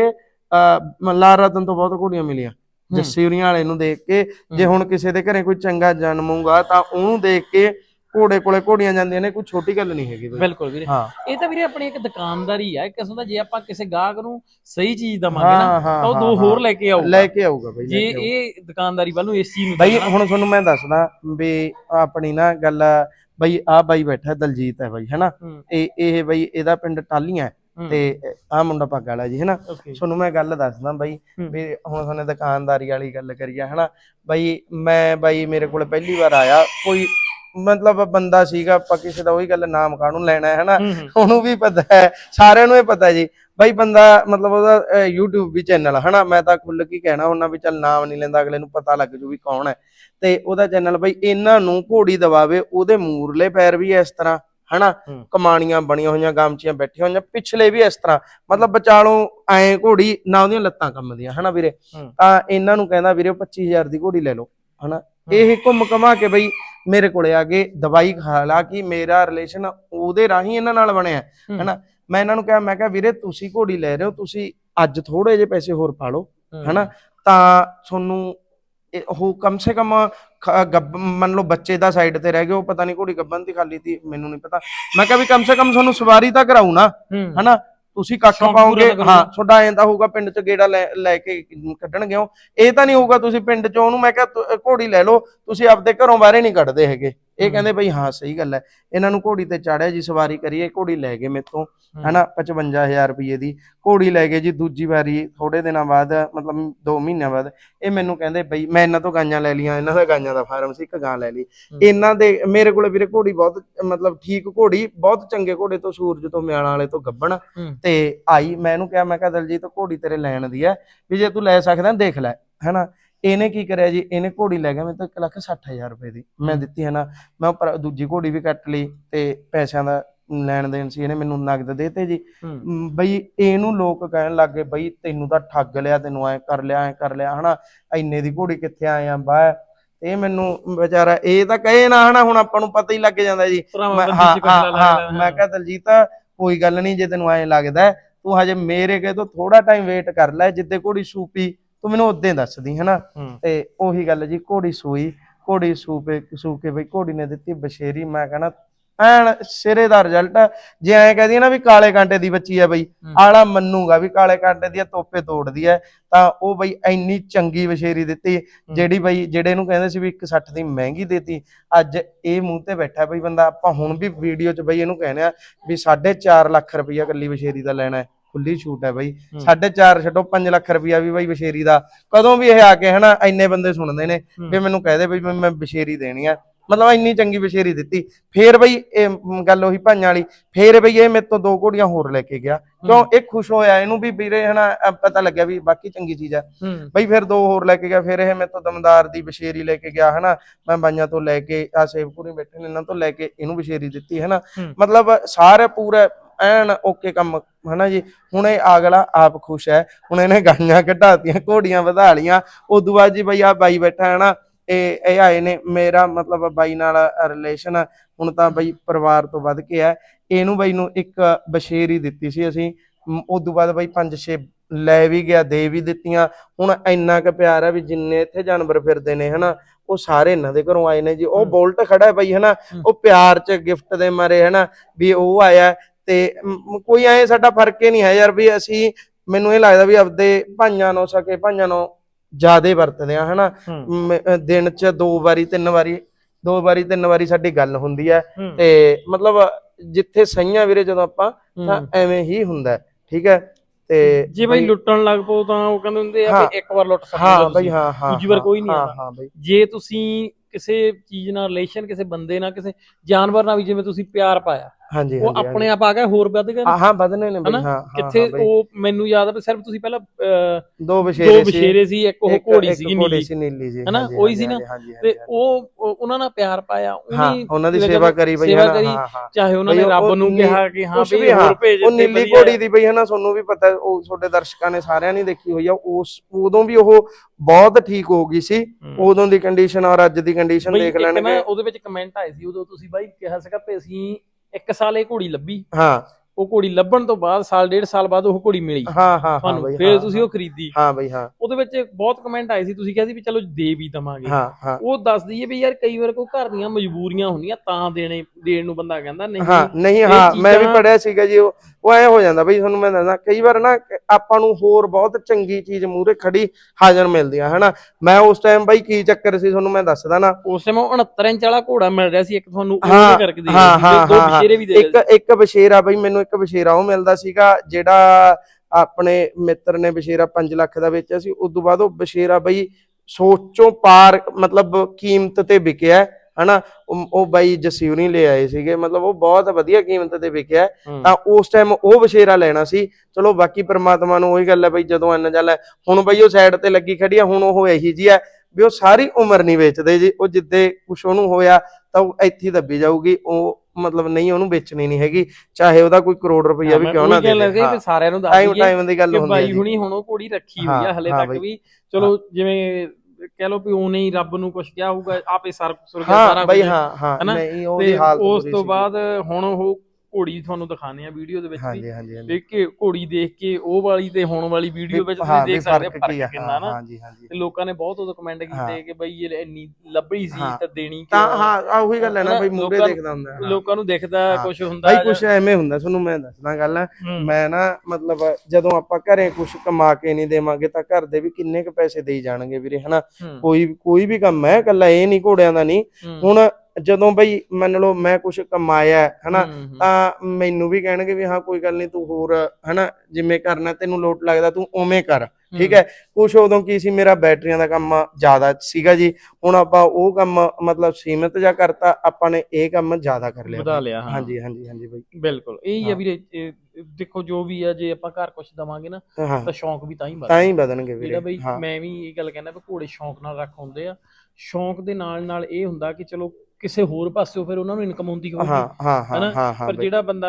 ਲਾਲ ਰਤਨ ਤੋਂ ਬਹੁਤ ਘੋੜੀਆਂ ਮਿਲੀਆਂ। ਜੱਸੀ ਉਰੀਆਂ ਵਾਲੇ ਨੂੰ ਦੇਖ ਕੇ ਜੇ ਹੁਣ ਕਿਸੇ ਦੇ ਘਰੇ ਕੋਈ ਚੰਗਾ ਜਨਮੂਗਾ ਤਾਂ ਉਹਨੂੰ ਦੇਖ ਕੇ ਘੋੜੇ ਕੋਲੇ ਘੋੜੀਆਂ ਜਾਂਦੀਆਂ ਨੇ ਕੋਈ ਛੋਟੀ ਗੱਲ ਨਹੀਂ ਹੈਗੀ ਬਈ ਬਿਲਕੁਲ ਵੀਰੇ। ਹਾਂ। ਇਹ ਤਾਂ ਵੀਰੇ ਆਪਣੀ ਇੱਕ ਦੁਕਾਨਦਾਰੀ ਆ ਇੱਕ ਕਿਸਮ ਦਾ ਜੇ ਆਪਾਂ ਕਿਸੇ ਗਾਹਕ ਨੂੰ ਸਹੀ ਚੀਜ਼ ਦਵਾਂਗੇ ਨਾ ਹਾਂ ਹਾਂ ਤਾਂ ਉਹ ਦੋ ਹਾਂ। ਹੋਰ ਲੈ ਕੇ ਆਊਗਾ। ਲੈ ਕੇ ਆਊਗਾ ਬਈ ਜੇ ਲੈ ਕੇ ਆਊਗਾ। ਇਹ ਦੁਕਾਨਦਾਰੀ ਵੱਲ ਇਸ ਚੀਜ਼ ਨੂੰ ਬਈ ਹੁਣ ਤੁਹਾਨੂੰ ਮੈਂ ਦੱਸਦਾ ਵੀ ਆਪਣੀ ਨਾ ਗੱਲ ਬਈ ਆ ਬਾਈ ਬੈਠਾ ਦਲਜੀਤ ਹੈ ਬਈ ਹੈਨਾ ਹੂੰ, ਇਹ ਇਹ ਬਈ ਇਹਦਾ ਪਿੰਡ ਟਾਲੀਆਂ ਹੈ ਹੂੰ, ਤੇ ਆ ਮੁੰਡਾ ਪੱਗ ਵਾਲਾ ਜੀ ਹੈਨਾ okay, ਤੁਹਾਨੂੰ ਮੈਂ ਗੱਲ ਦੱਸਦਾ ਬਾਈ ਹੂੰ। ਵੀ ਹੁਣ ਤੁਹਾਨੂੰ ਦੁਕਾਨਦਾਰੀ ਵਾਲੀ ਗੱਲ ਕਰੀਏ ਹਨਾ ਬਾਈ ਮੈਂ ਬਾਈ ਮੇਰੇ ਕੋਲ ਪਹਿਲੀ ਵਾਰ ਆਇਆ ਕੋਈ ਮਤਲਬ ਬੰਦਾ ਸੀਗਾ ਆਪਾਂ ਕਿਸੇ ਦਾ ਉਹੀ ਗੱਲ ਨਾਮ ਕਾਹਨੂੰ ਲੈਣਾ ਹੈ ਹਨਾ? ਉਹਨੂੰ ਵੀ ਪਤਾ ਹੈ ਸਾਰਿਆਂ ਨੂੰ ਇਹ ਪਤਾ ਜੀ। ਬਾਈ ਬੰਦਾ ਮਤਲਬ ਉਹਦਾ YouTube ਵੀ ਚੈਨਲ ਹਨਾ? ਮੈਂ ਤਾਂ ਖੁੱਲ ਕੇ ਕਹਿਣਾ ਹੁੰਦਾ ਵੀ ਚੱਲ ਨਾਮ ਨਹੀਂ ਲੈਂਦਾ ਅਗਲੇ ਨੂੰ ਪਤਾ ਲੱਗ ਜੂ ਵੀ ਕੌਣ ਹੈ। ਤੇ ਉਹਦਾ ਚੈਨਲ ਬਾਈ ਇਹਨਾਂ ਨੂੰ ਘੋੜੀ ਦਵਾਵੇ ਉਹਦੇ ਮੂਰਲੇ ਪੈਰ ਵੀ ਇਸ ਤਰ੍ਹਾਂ ਹਨਾ। ਕਮਾਣੀਆਂ ਬਣੀਆਂ ਹੋਈਆਂ ਗਾਮਚੀਆਂ ਬੈਠੀਆਂ ਹੋਈਆਂ ਪਿਛਲੇ ਵੀ ਇਸ ਤਰ੍ਹਾਂ। ਮਤਲਬ ਵਿਚਾਲੋਂ ਐ ਘੋੜੀ ਨਾ ਉਹਦੀਆਂ ਲੱਤਾਂ ਕੰਮਦੀਆਂ ਹਨਾ ਵੀਰੇ। ਤਾਂ ਇਹਨਾਂ ਨੂੰ ਕਹਿੰਦਾ ਵੀਰੇ 25000 ਦੀ ਘੋੜੀ ਲੈ ਲਓ ਹਨਾ? ਇਹ ਘੁੰਮ ਕਮਾ ਕੇ ਬਈ ਮੇਰੇ ਕੋਲੇ ਆ ਕੇ ਦਵਾਈ ਖਾ ਲਾ ਕਿ ਮੇਰਾ ਰਿਲੇਸ਼ਨ ਉਹਦੇ ਰਾਹੀਂ ਇਹਨਾਂ ਨਾਲ ਬਣਿਆ। ਹਨਾ? ਮੈਂ ਇਹਨਾਂ ਨੂੰ ਕਿਹਾ ਮੈਂ ਕਿਹਾ ਵੀਰੇ ਤੁਸੀਂ ਘੋੜੀ ਲੈ ਰਹੇ ਹੋ ਤੁਸੀਂ ਅੱਜ ਥੋੜੇ ਜਿਹੇ ਪੈਸੇ ਹੋਰ ਪਾ ਲਓ। ਹਨਾ? ਤਾਂ ਤੁਹਾਨੂੰ ਉਹ ਕਮ ਸੇ ਕਮ ਮੰਨ ਲਓ ਬੱਚੇ ਦਾ ਸਾਈਡ ਤੇ ਰਹਿ ਗਏ ਉਹ ਪਤਾ ਨਹੀਂ ਘੋੜੀ ਗੱਬਨ ਦੀ ਖਾਲੀ ਤੀ ਮੈਨੂੰ ਨਹੀਂ ਪਤਾ। ਮੈਂ ਕਿਹਾ ਵੀ ਕਮ ਸੇ ਕਮ ਤੁਹਾਨੂੰ ਸਵਾਰੀ ਤਾਂ ਕਰਾਉ ਨਾ। ਹਨਾ? ਤੁਸੀਂ ਕੱਖ ਪਾਓਗੇ। ਹਾਂ ਤੁਹਾਡਾ ਐਂ ਤਾਂ ਹੋਊਗਾ ਪਿੰਡ ਚ ਗੇੜਾ ਲੈ ਕੇ ਕੱਢਣਗੇ ਉਹ ਇਹ ਤਾਂ ਨਹੀਂ ਹੋਊਗਾ ਤੁਸੀਂ ਪਿੰਡ ਚ ਉਹਨੂੰ ਮੈਂ ਕਿਹਾ ਘੋੜੀ ਲੈ ਲਓ ਤੁਸੀਂ ਆਪਦੇ ਘਰੋਂ ਬਾਹਰੇ ਨਹੀਂ ਕੱਢਦੇ ਹੈਗੇ ਇਹ। ਕਹਿੰਦੇ ਬਈ ਹਾਂ ਸਹੀ ਗੱਲ ਹੈ ਇਹਨਾਂ ਨੂੰ ਘੋੜੀ ਤੇ ਚਾੜਿਆ ਜੀ ਸਵਾਰੀ ਕਰੀਏ ਘੋੜੀ ਲੈ ਗਏ ਮੇਤੋਂ ਹਨਾ 55000 ਰੁਪਏ ਦੀ ਘੋੜੀ ਲੈ ਗਏ ਜੀ ਦੂਜੀ ਵਾਰੀ ਥੋੜੇ ਦਿਨਾਂ ਬਾਅਦ ਮਤਲਬ 2 ਮਹੀਨਿਆਂ ਬਾਅਦ ਇਹ ਮੈਨੂੰ ਕਹਿੰਦੇ ਬਈ ਮੈਂ ਇਹਨਾਂ ਤੋਂ ਗਾਈਆਂ ਲੈ ਲੀਆਂ ਇਹਨਾਂ ਦਾ ਗਾਈਆਂ ਦਾ ਫਾਰਮ ਸੀ ਇੱਕ ਗਾਂ ਲੈ ਲਈ। ਇਹਨਾਂ ਦੇ ਮੇਰੇ ਕੋਲੇ ਵੀਰੇ ਘੋੜੀ ਬਹੁਤ ਮਤਲਬ ਠੀਕ ਘੋੜੀ ਬਹੁਤ ਚੰਗੇ ਘੋੜੇ ਤੋਂ ਸੂਰਜ ਤੋਂ ਮਿਆਲਾਂ ਵਾਲੇ ਤੋਂ ਗੱਬਣ। ਤੇ ਆਈ ਮੈਂ ਇਹਨੂੰ ਕਿਹਾ ਮੈਂ ਕਿਹਾ ਦਲਜੀਤ ਘੋੜੀ ਤੇਰੇ ਲੈਣ ਦੀ ਹੈ ਵੀ ਜੇ ਤੂੰ ਲੈ ਸਕਦਾ ਦੇਖ ਲੈ ਹੈਨਾ ਇਹਨੇ ਕੀ ਕਰਿਆ ਜੀ? ਇਹਨੇ ਘੋੜੀ ਲੈ ਗਿਆ ਮੈਨੂੰ ਤਾਂ 1 ਲੱਖ 60000 ਰੁਪਏ ਦੀ। ਮੈਂ। ਦਿੱਤੀ ਹੈ ਨਾ ਮੈਂ ਉੱਪਰ ਦੂਜੀ ਘੋੜੀ ਵੀ ਕੱਟ ਲਈ ਤੇ ਪੈਸਿਆਂ ਦਾ ਲੈਣ ਦੇਣ ਸੀ ਇਹਨੇ ਮੈਨੂੰ ਨਗਦ ਦੇਤੇ ਜੀ। ਹੂੰ, ਮ, ਬਈ ਇਹਨੂੰ ਲੋਕ ਕਹਿਣ ਲੱਗੇ ਬਈ ਤੈਨੂੰ ਤਾਂ ਠੱਗ ਲਿਆ ਤੈਨੂੰ ਐ ਕਰ ਲਿਆ ਐ ਕਰ ਲਿਆ ਹਨਾ? ਇੰਨੇ ਦੀ ਘੋੜੀ ਕਿੱਥੇ ਆਏ ਆ ਬਾਹ ਇਹ ਮੈਨੂੰ ਵਿਚਾਰਾ ਇਹ ਤਾਂ ਕਹੇ ਨਾ ਹਨਾ? ਹੁਣ ਆਪਾਂ ਨੂੰ ਪਤਾ ਹੀ ਲੱਗ ਜਾਂਦਾ ਜੀ। ਭਰਾਵਾਂ ਮੈਂ ਬੰਦੀ ਹਾਂ ਚ ਕੱਲਾ ਹਾਂ ਲੱਗਦਾ, ਹਾਂ ਮੈਂ ਕਿਹਾ ਦਲਜੀਤ ਕੋਈ ਗੱਲ ਨਹੀਂ ਜੇ ਤੈਨੂੰ ਐਂ ਲੱਗਦਾ ਹੈ, ਤੂੰ ਹਜੇ ਮੇਰੇ ਕਹੇ ਤੋਂ ਥੋੜਾ ਟਾਈਮ ਵੇਟ ਕਰ ਲੈ ਜਿੱਦੇ ਘੋੜੀ ਸੂਪੀ ਤੂੰ ਮੈਨੂੰ ਉਦੋਂ ਦੱਸਦੀ ਹਨਾ? ਤੇ ਉਹੀ ਗੱਲ ਜੀ ਘੋੜੀ ਸੂਈ ਘੋੜੀ ਸੂਪੇ ਸੂ ਕੇ ਬਈ ਘੋੜੀ ਨੇ ਦਿੱਤੀ ਬਸ਼ੇਰੀ ਮੈਂ ਕਹਣਾ ਐਨ ਸਿਰੇ ਦਾ ਰਿਜ਼ਲਟ ਜੇ ਐਂ ਕਹਦੀ ਨਾ ਵੀ ਕਾਲੇ ਕਾਂਟੇ ਦੀ ਬੱਚੀ ਹੈ ਬਈ। ਆਲਾ ਮੰਨੂਗਾ ਵੀ ਕਾਲੇ ਕਾਂਟੇ ਦੀ ਆ, ਤੋਪੇ ਤੋੜਦੀ ਹੈ ਤਾਂ ਉਹ ਬਈ ਇੰਨੀ ਚੰਗੀ ਬਸ਼ੇਰੀ ਦਿੱਤੀ ਜਿਹੜੀ ਬਈ ਜਿਹੜੇ ਨੂੰ ਕਹਿੰਦੇ ਸੀ ਵੀ 160 ਦੀ ਮਹਿੰਗੀ ਦੇਤੀ। ਅੱਜ ਇਹ ਮੂੰਹ ਤੇ ਬੈਠਾ ਬਈ ਬੰਦਾ ਆਪਾਂ ਹੁਣ ਵੀ ਵੀਡੀਓ 'ਚ ਬਈ ਇਹਨੂੰ ਕਹਿੰਦੇ ਆ ਵੀ 4.5 ਲੱਖ ਰੁਪਈਆ ਕੱਲੀ ਬਸ਼ੇਰੀ ਦਾ ਲੈਣਾ ਹੈ। ਖੁੱਲੀ ਛੂਟ ਹੈ ਬਈ। ਹੂੰ। 4.5 ਛੱਡੋ 5 ਲੱਖ ਰੁਪਈਆ ਵੀ ਬਈ ਬਸ਼ੇਰੀ ਦਾ। ਕਦੋਂ ਵੀ ਇਹ ਆ ਕੇ ਹਨਾ ਇੰਨੇ ਬੰਦੇ ਸੁਣਦੇ ਨੇ। ਵੀ ਮੈਨੂੰ ਕਹਦੇ ਬਈ ਮੈਂ ਬਸ਼ੇਰੀ ਦੇਣੀ ਆ। ਮਤਲਬ ਇੰਨੀ ਚੰਗੀ ਬਸ਼ੇਰੀ ਦਿੱਤੀ। ਫੇਰ ਬਈ ਇਹ ਗੱਲ ਉਹੀ ਭਾਈਆਂ ਵਾਲੀ ਫੇਰ ਬਈ ਇਹ ਮੇਰੇ ਤੋਂ ਦੋ ਘੋੜੀਆਂ ਹੋਰ ਲੈ ਕੇ ਗਿਆ। ਕਿਉਂ? ਇਹ ਖੁਸ਼ ਹੋਇਆ ਇਹਨੂੰ ਵੀ ਵੀਰੇ ਹਨਾ ਪਤਾ ਲੱਗਿਆ ਵੀ ਬਾਕੀ ਚੰਗੀ ਚੀਜ਼ ਆ। ਬਈ ਫਿਰ ਦੋ ਹੋਰ ਲੈ ਕੇ ਗਿਆ ਫਿਰ ਇਹ ਮੇਰੇ ਤੋਂ ਦਮਦਾਰ ਦੀ ਬਸ਼ੇਰੀ ਲੈ ਕੇ ਗਿਆ ਹਨਾ। ਮੈਂ ਬਾਈਆਂ ਤੋਂ ਲੈ ਕੇ ਆ ਸੇਵਪੁਰੀ ਬੈਠੇ ਨੇ ਇਹਨਾਂ ਤੋਂ ਲੈ ਕੇ ਇਹਨੂੰ ਬਸ਼ੇਰੀ ਦਿੱਤੀ ਹਨਾ। ਮਤਲਬ ਸਾਰੇ ਪੂਰਾ ਐਨ ਓਕੇ ਕੰਮ ਹਨਾ ਜੀ? ਹੁਣ ਇਹ ਅਗਲਾ ਆਪ ਖੁਸ਼ ਹੈ। ਹੁਣ ਇਹਨੇ ਗਾਈਆਂ ਕਢਾਤੀਆਂ ਘੋੜੀਆਂ ਵਧਾ ਲੀਆਂ ਉਦੋਂ ਬਾਅਦ ਜੀ ਬਈ ਆ ਬਾਈ ਬੈਠਾ ਹੈ ਨਾ ਇਹ ਇਹ ਆਏ ਨੇ ਮੇਰਾ ਮਤਲਬ ਬਾਈ ਨਾਲ ਰਿਲੇਸ਼ਨ ਹੁਣ ਤਾਂ ਬਈ ਪਰਿਵਾਰ ਤੋਂ ਵੱਧ ਕੇ ਹੈ। ਇਹਨੂੰ ਬਾਈ ਨੂੰ ਇੱਕ ਬਸ਼ੇਰੀ ਦਿੱਤੀ ਸੀ ਅਸੀਂ। ਉਦੋਂ ਬਾਅਦ ਬਾਈ ਪੰਜ ਛੇ ਲੈ ਵੀ ਗਿਆ ਦੇ ਵੀ ਦਿੱਤੀਆਂ। ਹੁਣ ਇੰਨਾ ਕੁ ਪਿਆਰ ਹੈ ਵੀ ਜਿੰਨੇ ਇੱਥੇ ਜਾਨਵਰ ਫਿਰਦੇ ਨੇ ਹਨਾ? ਉਹ ਸਾਰੇ ਇਹਨਾਂ ਦੇ ਘਰੋਂ ਆਏ ਨੇ ਜੀ। ਉਹ। ਬੋਲਟ ਖੜਾ ਹੈ ਬਾਈ ਹਨਾ। ਉਹ ਪਿਆਰ ਚ ਗਿਫਟ ਦੇ ਮਾਰੇ ਹਨਾ? ਵੀ ਉਹ ਆਇਆ। ਤੇ ਕੋਈ ਐ ਸਾਡਾ ਫ਼ਰਕ ਹੀ ਨਹੀਂ ਹੈ ਯਾਰ ਵੀ ਅਸੀਂ ਮੈਨੂੰ ਇਹ ਲੱਗਦਾ ਵੀ ਆਪਦੇ ਭਾਈਆਂ ਨੂੰ ਸਕੇ ਭਾਈਆਂ ਨੂੰ ਜਿਆਦੇ ਵਰਤਦੇ ਆ ਹਨਾ ਦਿਨ ਚ ਦੋ ਵਾਰੀ ਤਿੰਨ ਵਾਰੀ ਦੋ ਵਾਰੀ ਤਿੰਨ ਵਾਰੀ ਸਾਡੀ ਗੱਲ ਹੁੰਦੀ ਹੈ ਤੇ ਮਤਲਬ ਜਿੱਥੇ ਸਹੀਆਂ ਵੀਰੇ ਜਦੋਂ ਆਪਾਂ ਤਾਂ। ਐਵੇਂ ਹੀ ਹੁੰਦਾ ਠੀਕ ਹੈ ਤੇ ਜੇ ਬਈ ਲੁੱਟਣ ਲੱਗ ਪਓ ਤਾਂ ਉਹ ਕਹਿੰਦੇ ਹੁੰਦੇ ਆ। ਵੀ ਇੱਕ ਵਾਰ ਲੁੱਟ ਸਕਦੇ ਹਾਂ ਬਈ। ਹਾਂ ਹਾਂ ਦੂਜੀ ਵਾਰ ਕੋਈ ਨਹੀਂ ਆਉਂਦਾ। ਜੇ ਤੁਸੀਂ ਕਿਸੇ ਚੀਜ਼ ਨਾਲ ਰਿਲੇਸ਼ਨ ਕਿਸੇ ਬੰਦੇ ਨਾਲ ਕਿਸੇ ਜਾਨਵਰ ਨਾਲ ਵੀ ਜਿਵੇਂ ਤੁਸੀਂ ਪਿਆਰ ਪਾਇਆ ਹਾਂਜੀ ਉਹ ਹਾਂਜੀ, ਆਪਣੇ ਆਪ ਆ ਗਿਆ ਹੋਰ ਵੱਧ ਗਿਆ ਨਾ। ਹਾਂ ਹਾਂ ਵਧਨੇ ਨੇ ਬਈ ਹਨਾ? ਹਾਂ ਹਾਂ, ਕਿੱਥੇ ਹਾਂ ਬਈ। ਉਹ ਮੈਨੂੰ ਯਾਦ ਆ ਸਿਰਫ ਤੁਸੀਂ ਪਹਿਲਾਂ ਅਹ, ਦੋ ਬਸ਼ੇਰੇ ਦੋ ਬਸ਼ੇਰੇ ਸੀ ਇੱਕ ਉਹ ਇੱਕ- ਘੋੜੀ ਇੱਕ ਘੋੜੀ ਨੀਲੀ ਸੀ ਨੀਲੀ ਜੀ ਹਨਾ? ਹਾਂਜੀ, ਉਹੀ ਸੀ ਨਾ? ਹਾਂਜੀ, ਹਾਂਜੀ, ਤੇ ਹਾਂਜੀ, ਉਹ ਉਹ- ਉਹਨਾਂ ਨਾਲ ਪਿਆਰ ਪਾਇਆ ਹਾਂ ਉਹਨੇ ਉਹਨਾਂ ਦੀ ਸੇਵਾ ਕਰੀ ਬਈ ਸੇਵਾ ਹਨਾ, ਕਰੀ, ਹਾਂ ਹਾਂ ਚਾਹੇ ਉਹਨਾਂ ਬਈ ਨੇ ਰੱਬ ਉਹ ਨੂੰ ਨੀ- ਕਿਹਾ ਕਿ ਹਾਂ ਕੁਛ ਵੀ ਵੀ ਹਾਂ, ਹੋਰ ਭੇਜ ਉਹ ਨੀਲੀ। ਘੋੜੀ ਦੀ ਬਈ ਹਨਾ ਤੁਹਾਨੂੰ ਵੀ ਪਤਾ ਉਹ ਤੁਹਾਡੇ ਦਰਸ਼ਕਾਂ ਨੇ ਸਾਰਿਆਂ ਨੇ ਦੇਖੀ ਹੋਈ ਆ ਉਸ ਉਦੋਂ ਵੀ ਉਹ ਬਹੁਤ ਠੀਕ ਹੋ ਗਈ ਸੀ ਹੂੰ। ਉਦੋਂ ਦੀ ਕੰਡੀਸ਼ਨ ਔਰ ਅੱਜ ਦੀ ਕੰਡੀਸ਼ਨ ਦੇਖ ਨਾ ਲੈਣਗੇ ਉਹਦੇ ਵਿੱਚ ਕਮੈਂਟ ਆਏ ਸੀ ਉਦੋਂ ਤੁਸੀਂ ਬਾਈ ਕਿਹਾ ਸੀਗਾ ਕਿ ਅਸੀਂ ਇੱਕ ਸਾਲ ਇਹ ਘੋੜੀ ਲੱਭੀ। ਹਾਂ। ਉਹ ਘੋੜੀ ਲੱਭਣ ਤੋਂ ਬਾਅਦ ਸਾਲ ਡੇਢ ਸਾਲ ਬਾਅਦ ਉਹ ਘੋੜੀ ਮਿਲੀ। ਹਾਂ ਹਾਂ ਹਾਂ ਬਈ ਫਿਰ ਤੁਸੀਂ ਉਹ ਖਰੀਦੀ। ਹਾਂ ਬਈ ਹਾਂ। ਉਹਦੇ ਵਿੱਚ ਬਹੁਤ ਕਮੈਂਟ ਆਏ ਸੀ ਤੁਸੀਂ ਕਿਹਾ ਸੀ ਵੀ ਚਲੋ ਦੇ ਵੀ ਦਵਾਂਗੇ। ਹਾਂ ਹਾਂ। ਉਹ ਦੱਸ ਦਈਏ ਵੀ ਯਾਰ ਕਈ ਵਾਰ ਕੋਈ ਘਰ ਦੀਆਂ ਮਜਬੂਰੀਆਂ ਹੁੰਦੀਆਂ ਤਾਂ ਦੇਣੇ ਦੇਣ ਨੂੰ ਬੰਦਾ ਕਹਿੰਦਾ ਨਹੀਂ ਹਾਂ ਨਹੀਂ ਹਾਂ ਮੈਂ ਵੀ ਪੜਿਆ ਸੀਗਾ ਜੀ ਉਹ ਉਹ ਐ ਹੋ ਜਾਂਦਾ ਬਈ ਤੁਹਾਨੂੰ ਮੈਂ ਦੱਸਦਾ ਕਈ ਵਾਰ ਨਾ ਆਪਾਂ ਨੂੰ ਹੋਰ ਬਹੁਤ ਚੰਗੀ ਚੀਜ਼ ਮੂਹਰੇ ਖੜੀ ਹਾਜ਼ਰ ਮਿਲਦੀਆਂ ਹਨਾ? ਮੈਂ ਉਸ ਟਾਈਮ ਬਈ ਕੀ ਚੱਕਰ ਸੀ ਤੁਹਾਨੂੰ ਮੈਂ ਦੱਸਦਾ ਨਾ। ਉਸ ਟਾਈਮ ਉਹ 69 ਇੰਚ ਵਾਲਾ ਘੋੜਾ ਮਿਲ ਰਿਹਾ ਸੀ ਇੱਕ ਤੁਹਾਨੂੰ ਉਹ ਕਰਕੇ ਦੇ ਹਾਂ, ਹਾਂ, ਦੋ ਹਾਂ, ਬਸ਼ੇਰੇ ਵੀ ਦੇ ਇੱਕ ਇੱਕ ਬਸ਼ੇਰਾ ਬਈ ਮੈਨੂੰ ਇੱਕ ਬਸ਼ੇਰਾ ਉਹ ਮਿਲਦਾ ਸੀਗਾ ਜਿਹੜਾ ਆਪਣੇ ਮਿੱਤਰ ਨੇ ਬਸ਼ੇਰਾ 5 ਲੱਖ ਦਾ ਵੇਚਿਆ ਸੀ ਉਸ ਤੋਂ ਬਾਅਦ ਉਹ ਬਸ਼ੇਰਾ ਬਈ ਸੋਚੋਂ ਪਾਰ ਮਤਲਬ ਕੀਮਤ ਤੇ ਵਿਕਿਆ ਹਨਾ? ਉਹ ਬਾਈ ਜਸੀਉਰੀ ਲੈ ਆਏ ਸੀਗੇ ਮਤਲਬ ਉਹ ਬਹੁਤ ਵਧੀਆ ਕੀਮਤ ਤੇ ਵਿਕਿਆ ਤਾਂ ਉਸ ਟਾਈਮ ਉਹ ਬਸ਼ੇਰਾ ਲੈਣਾ ਸੀ। ਚਲੋ ਬਾਕੀ ਪ੍ਰਮਾਤਮਾ ਨੂੰ ਉਹੀ ਗੱਲ ਹੈ ਬਈ ਜਦੋਂ ਇੰਨ ਚੱਲ ਹੁਣ ਬਈ ਉਹ ਸਾਈਡ ਤੇ ਲੱਗੀ ਖੜੀ ਆ ਹੁਣ ਉਹ ਇਹੀ ਜੀ ਆ ਵੀ ਉਹ ਸਾਰੀ ਉਮਰ ਨਹੀਂ ਵੇਚਦੇ ਜੀ ਉਹ ਜਿੱਦੇ ਕੁਛ ਉਹਨੂੰ ਹੋਇਆ ਤਾਂ ਉਹ ਇੱਥੇ ਹੀ ਦੱਬੀ ਜਾਊਗੀ ਉਹ ਮਤਲਬ ਨਹੀਂ ਉਹਨੂੰ ਵੇਚਣੀ ਨਹੀਂ ਹੈਗੀ ਚਾਹੇ ਉਹਦਾ ਕੋਈ ਕਰੋੜ ਰੁਪਈਆ ਵੀ ਕਿਉਂ ਨਾ ਦੇ ਦੇ ਵੀ ਸਾਰਿਆਂ ਨੂੰ ਦੱਸ ਟਾਈਮ ਟਾਈਮ ਦੀ ਗੱਲ ਹੁੰਦੀ ਹੈ ਬਾਈ ਹੁਣੀ ਹੁਣ ਉਹ ਘੋੜੀ ਰੱਖੀ ਹੋਈ ਆ ਹਾਂ, ਹਲੇ ਹਾਂ ਤੱਕ ਬਾਈ। ਵੀ ਚਲੋ ਜਿਵੇਂ ਕਹਿ ਲਓ ਵੀ ਉਹਨੇ ਹੀ ਰੱਬ ਨੂੰ ਕੁਝ ਕਿਹਾ ਹੋਊਗਾ ਆਪੇ ਸਰ ਸੁਰਗਾ ਹਾਂ ਸਾਰਾ ਬਈ ਕੁਝ। ਹਾਂ ਹਾਂ ਹਨਾ? ਨਹੀਂ ਉਹਦੀ ਹਾਲਤ ਉਸ ਤੋਂ। ਬਾਅਦ ਹੁਣ ਉਹ ਘੋੜੀ ਤੁਹਾਨੂੰ ਦਿਖਾਣੇ ਆ ਵੀਡੀਓ ਦੇ ਵਿੱਚ ਵੀ। ਹਾਂਜੀ ਹਾਂਜੀ ਹਾਂਜੀ। ਦੇਖ ਕੇ ਘੋੜੀ ਦੇਖ ਕੇ ਉਹ ਵਾਲੀ ਤੇ ਹੁਣ ਵਾਲੀ ਵੀਡੀਓ ਵਿੱਚ ਤੁਸੀਂ ਦੇਖ ਸਕਦੇ ਫ਼ਰਕ ਕੀ ਕਿੰਨਾ ਨਾ। ਹਾਂਜੀ ਹਾਂਜੀ। ਤੇ ਲੋਕਾਂ ਨੇ ਬਹੁਤ ਉਦੋਂ ਕਮੈਂਟ ਕੀਤੇ। ਕਿ ਬਈ ਇਹ ਇੰਨੀ ਲੱਭੀ ਸੀ। ਤਾਂ ਦੇਣੀ ਤਾਂ ਕਿਉਂ? ਹਾਂ ਉਹੀ ਗੱਲ ਹੈ ਨਾ ਬਈ ਮੂਰੇ ਦੇਖਦਾ ਹੁੰਦਾ। ਲੋਕਾਂ ਨੂੰ ਦਿਖਦਾ। ਕੁਝ ਹੁੰਦਾ ਬਾਈ ਕੁਛ ਐਵੇਂ ਹੁੰਦਾ ਤੁਹਾਨੂੰ ਮੈਂ ਦੱਸਦਾ ਗੱਲ। ਮੈਂ ਨਾ ਮਤਲਬ ਜਦੋਂ ਆਪਾਂ ਘਰੇ ਕੁਛ ਕਮਾ ਕੇ ਨਹੀਂ ਦੇਵਾਂਗੇ ਤਾਂ ਘਰ ਦੇ ਵੀ ਕਿੰਨੇ ਕ ਪੈਸੇ ਦੇਈ ਜਾਣਗੇ ਵੀਰੇ ਹਨਾ। ਕੋਈ ਕੋਈ ਵੀ ਕੰਮ ਹੈ ਕੱਲਾ ਇਹ ਨਹੀਂ ਘੋੜਿਆਂ ਦਾ ਨਹੀਂ। ਹੁਣ ਜਦੋਂ ਬਈ ਮੰਨ ਲਓ ਮੈਂ ਕੁਛ ਕਮਾਇਆ ਹਨਾ। ਤਾਂ ਮੈਨੂੰ ਵੀ ਕਹਿਣਗੇ ਵੀ ਹਾਂ ਕੋਈ ਗੱਲ ਨਹੀਂ ਤੂੰ ਹੋਰ ਹਨਾ ਜਿਵੇਂ ਕਰਨਾ ਤੈਨੂੰ ਲੋਟ ਲੱਗਦਾ ਤੂੰ ਉਵੇਂ ਕਰ ਠੀਕ ਹੈ? ਕੁਛ ਉਦੋਂ ਕੀ ਸੀ ਮੇਰਾ ਬੈਟਰੀਆਂ ਦਾ ਕੰਮ ਜ਼ਿਆਦਾ ਸੀਗਾ ਜੀ। ਹੁਣ ਆਪਾਂ ਉਹ ਕੰਮ ਮਤਲਬ ਸੀਮਿਤ ਜਾਂ ਕਰਤਾ ਆਪਾਂ ਨੇ ਇਹ ਕੰਮ ਜ਼ਿਆਦਾ ਕਰ ਲਿਆ। ਵਧਾ ਲਿਆ ਹਾਂਜੀ ਹਾਂਜੀ ਹਾਂਜੀ ਬਈ। ਬਿਲਕੁਲ। ਇਹ ਹੀ ਆ। ਵੀਰੇ ਦੇਖੋ ਜੋ ਵੀ ਆ ਜੇ ਆਪਾਂ ਘਰ ਕੁਝ ਦਵਾਂਗੇ ਨਾ ਤਾਂ ਸ਼ੌਂਕ ਵੀ ਤਾਂ ਹੀ ਤਾਂ ਵਧਦਾ। ਹੀ ਵਧਣਗੇ ਜਿਹੜਾ ਵੀਰੇ ਬਈ ਹਾਂ। ਮੈਂ ਵੀ ਇਹ ਗੱਲ ਕਹਿੰਦਾ ਵੀ ਘੋੜੇ ਸ਼ੌਂਕ ਨਾਲ ਰੱਖ ਹੁੰਦੇ ਆ। ਸ਼ੌਂਕ ਦੇ ਨਾਲ ਨਾਲ ਇਹ ਹੁੰਦਾ ਕਿ ਚਲੋ ਕਿਸੇ ਹੋਰ ਪਾਸਿਓਂ ਫਿਰ ਉਹਨਾਂ ਨੂੰ ਇਨਕਮ ਹੁੰਦੀ ਹੋਊਗੀ ਹਾਂ ਹਾਂ ਹਾਂ? ਹਾਂ ਹਾਂ ਪਰ ਬਈ। ਜਿਹੜਾ ਬੰਦਾ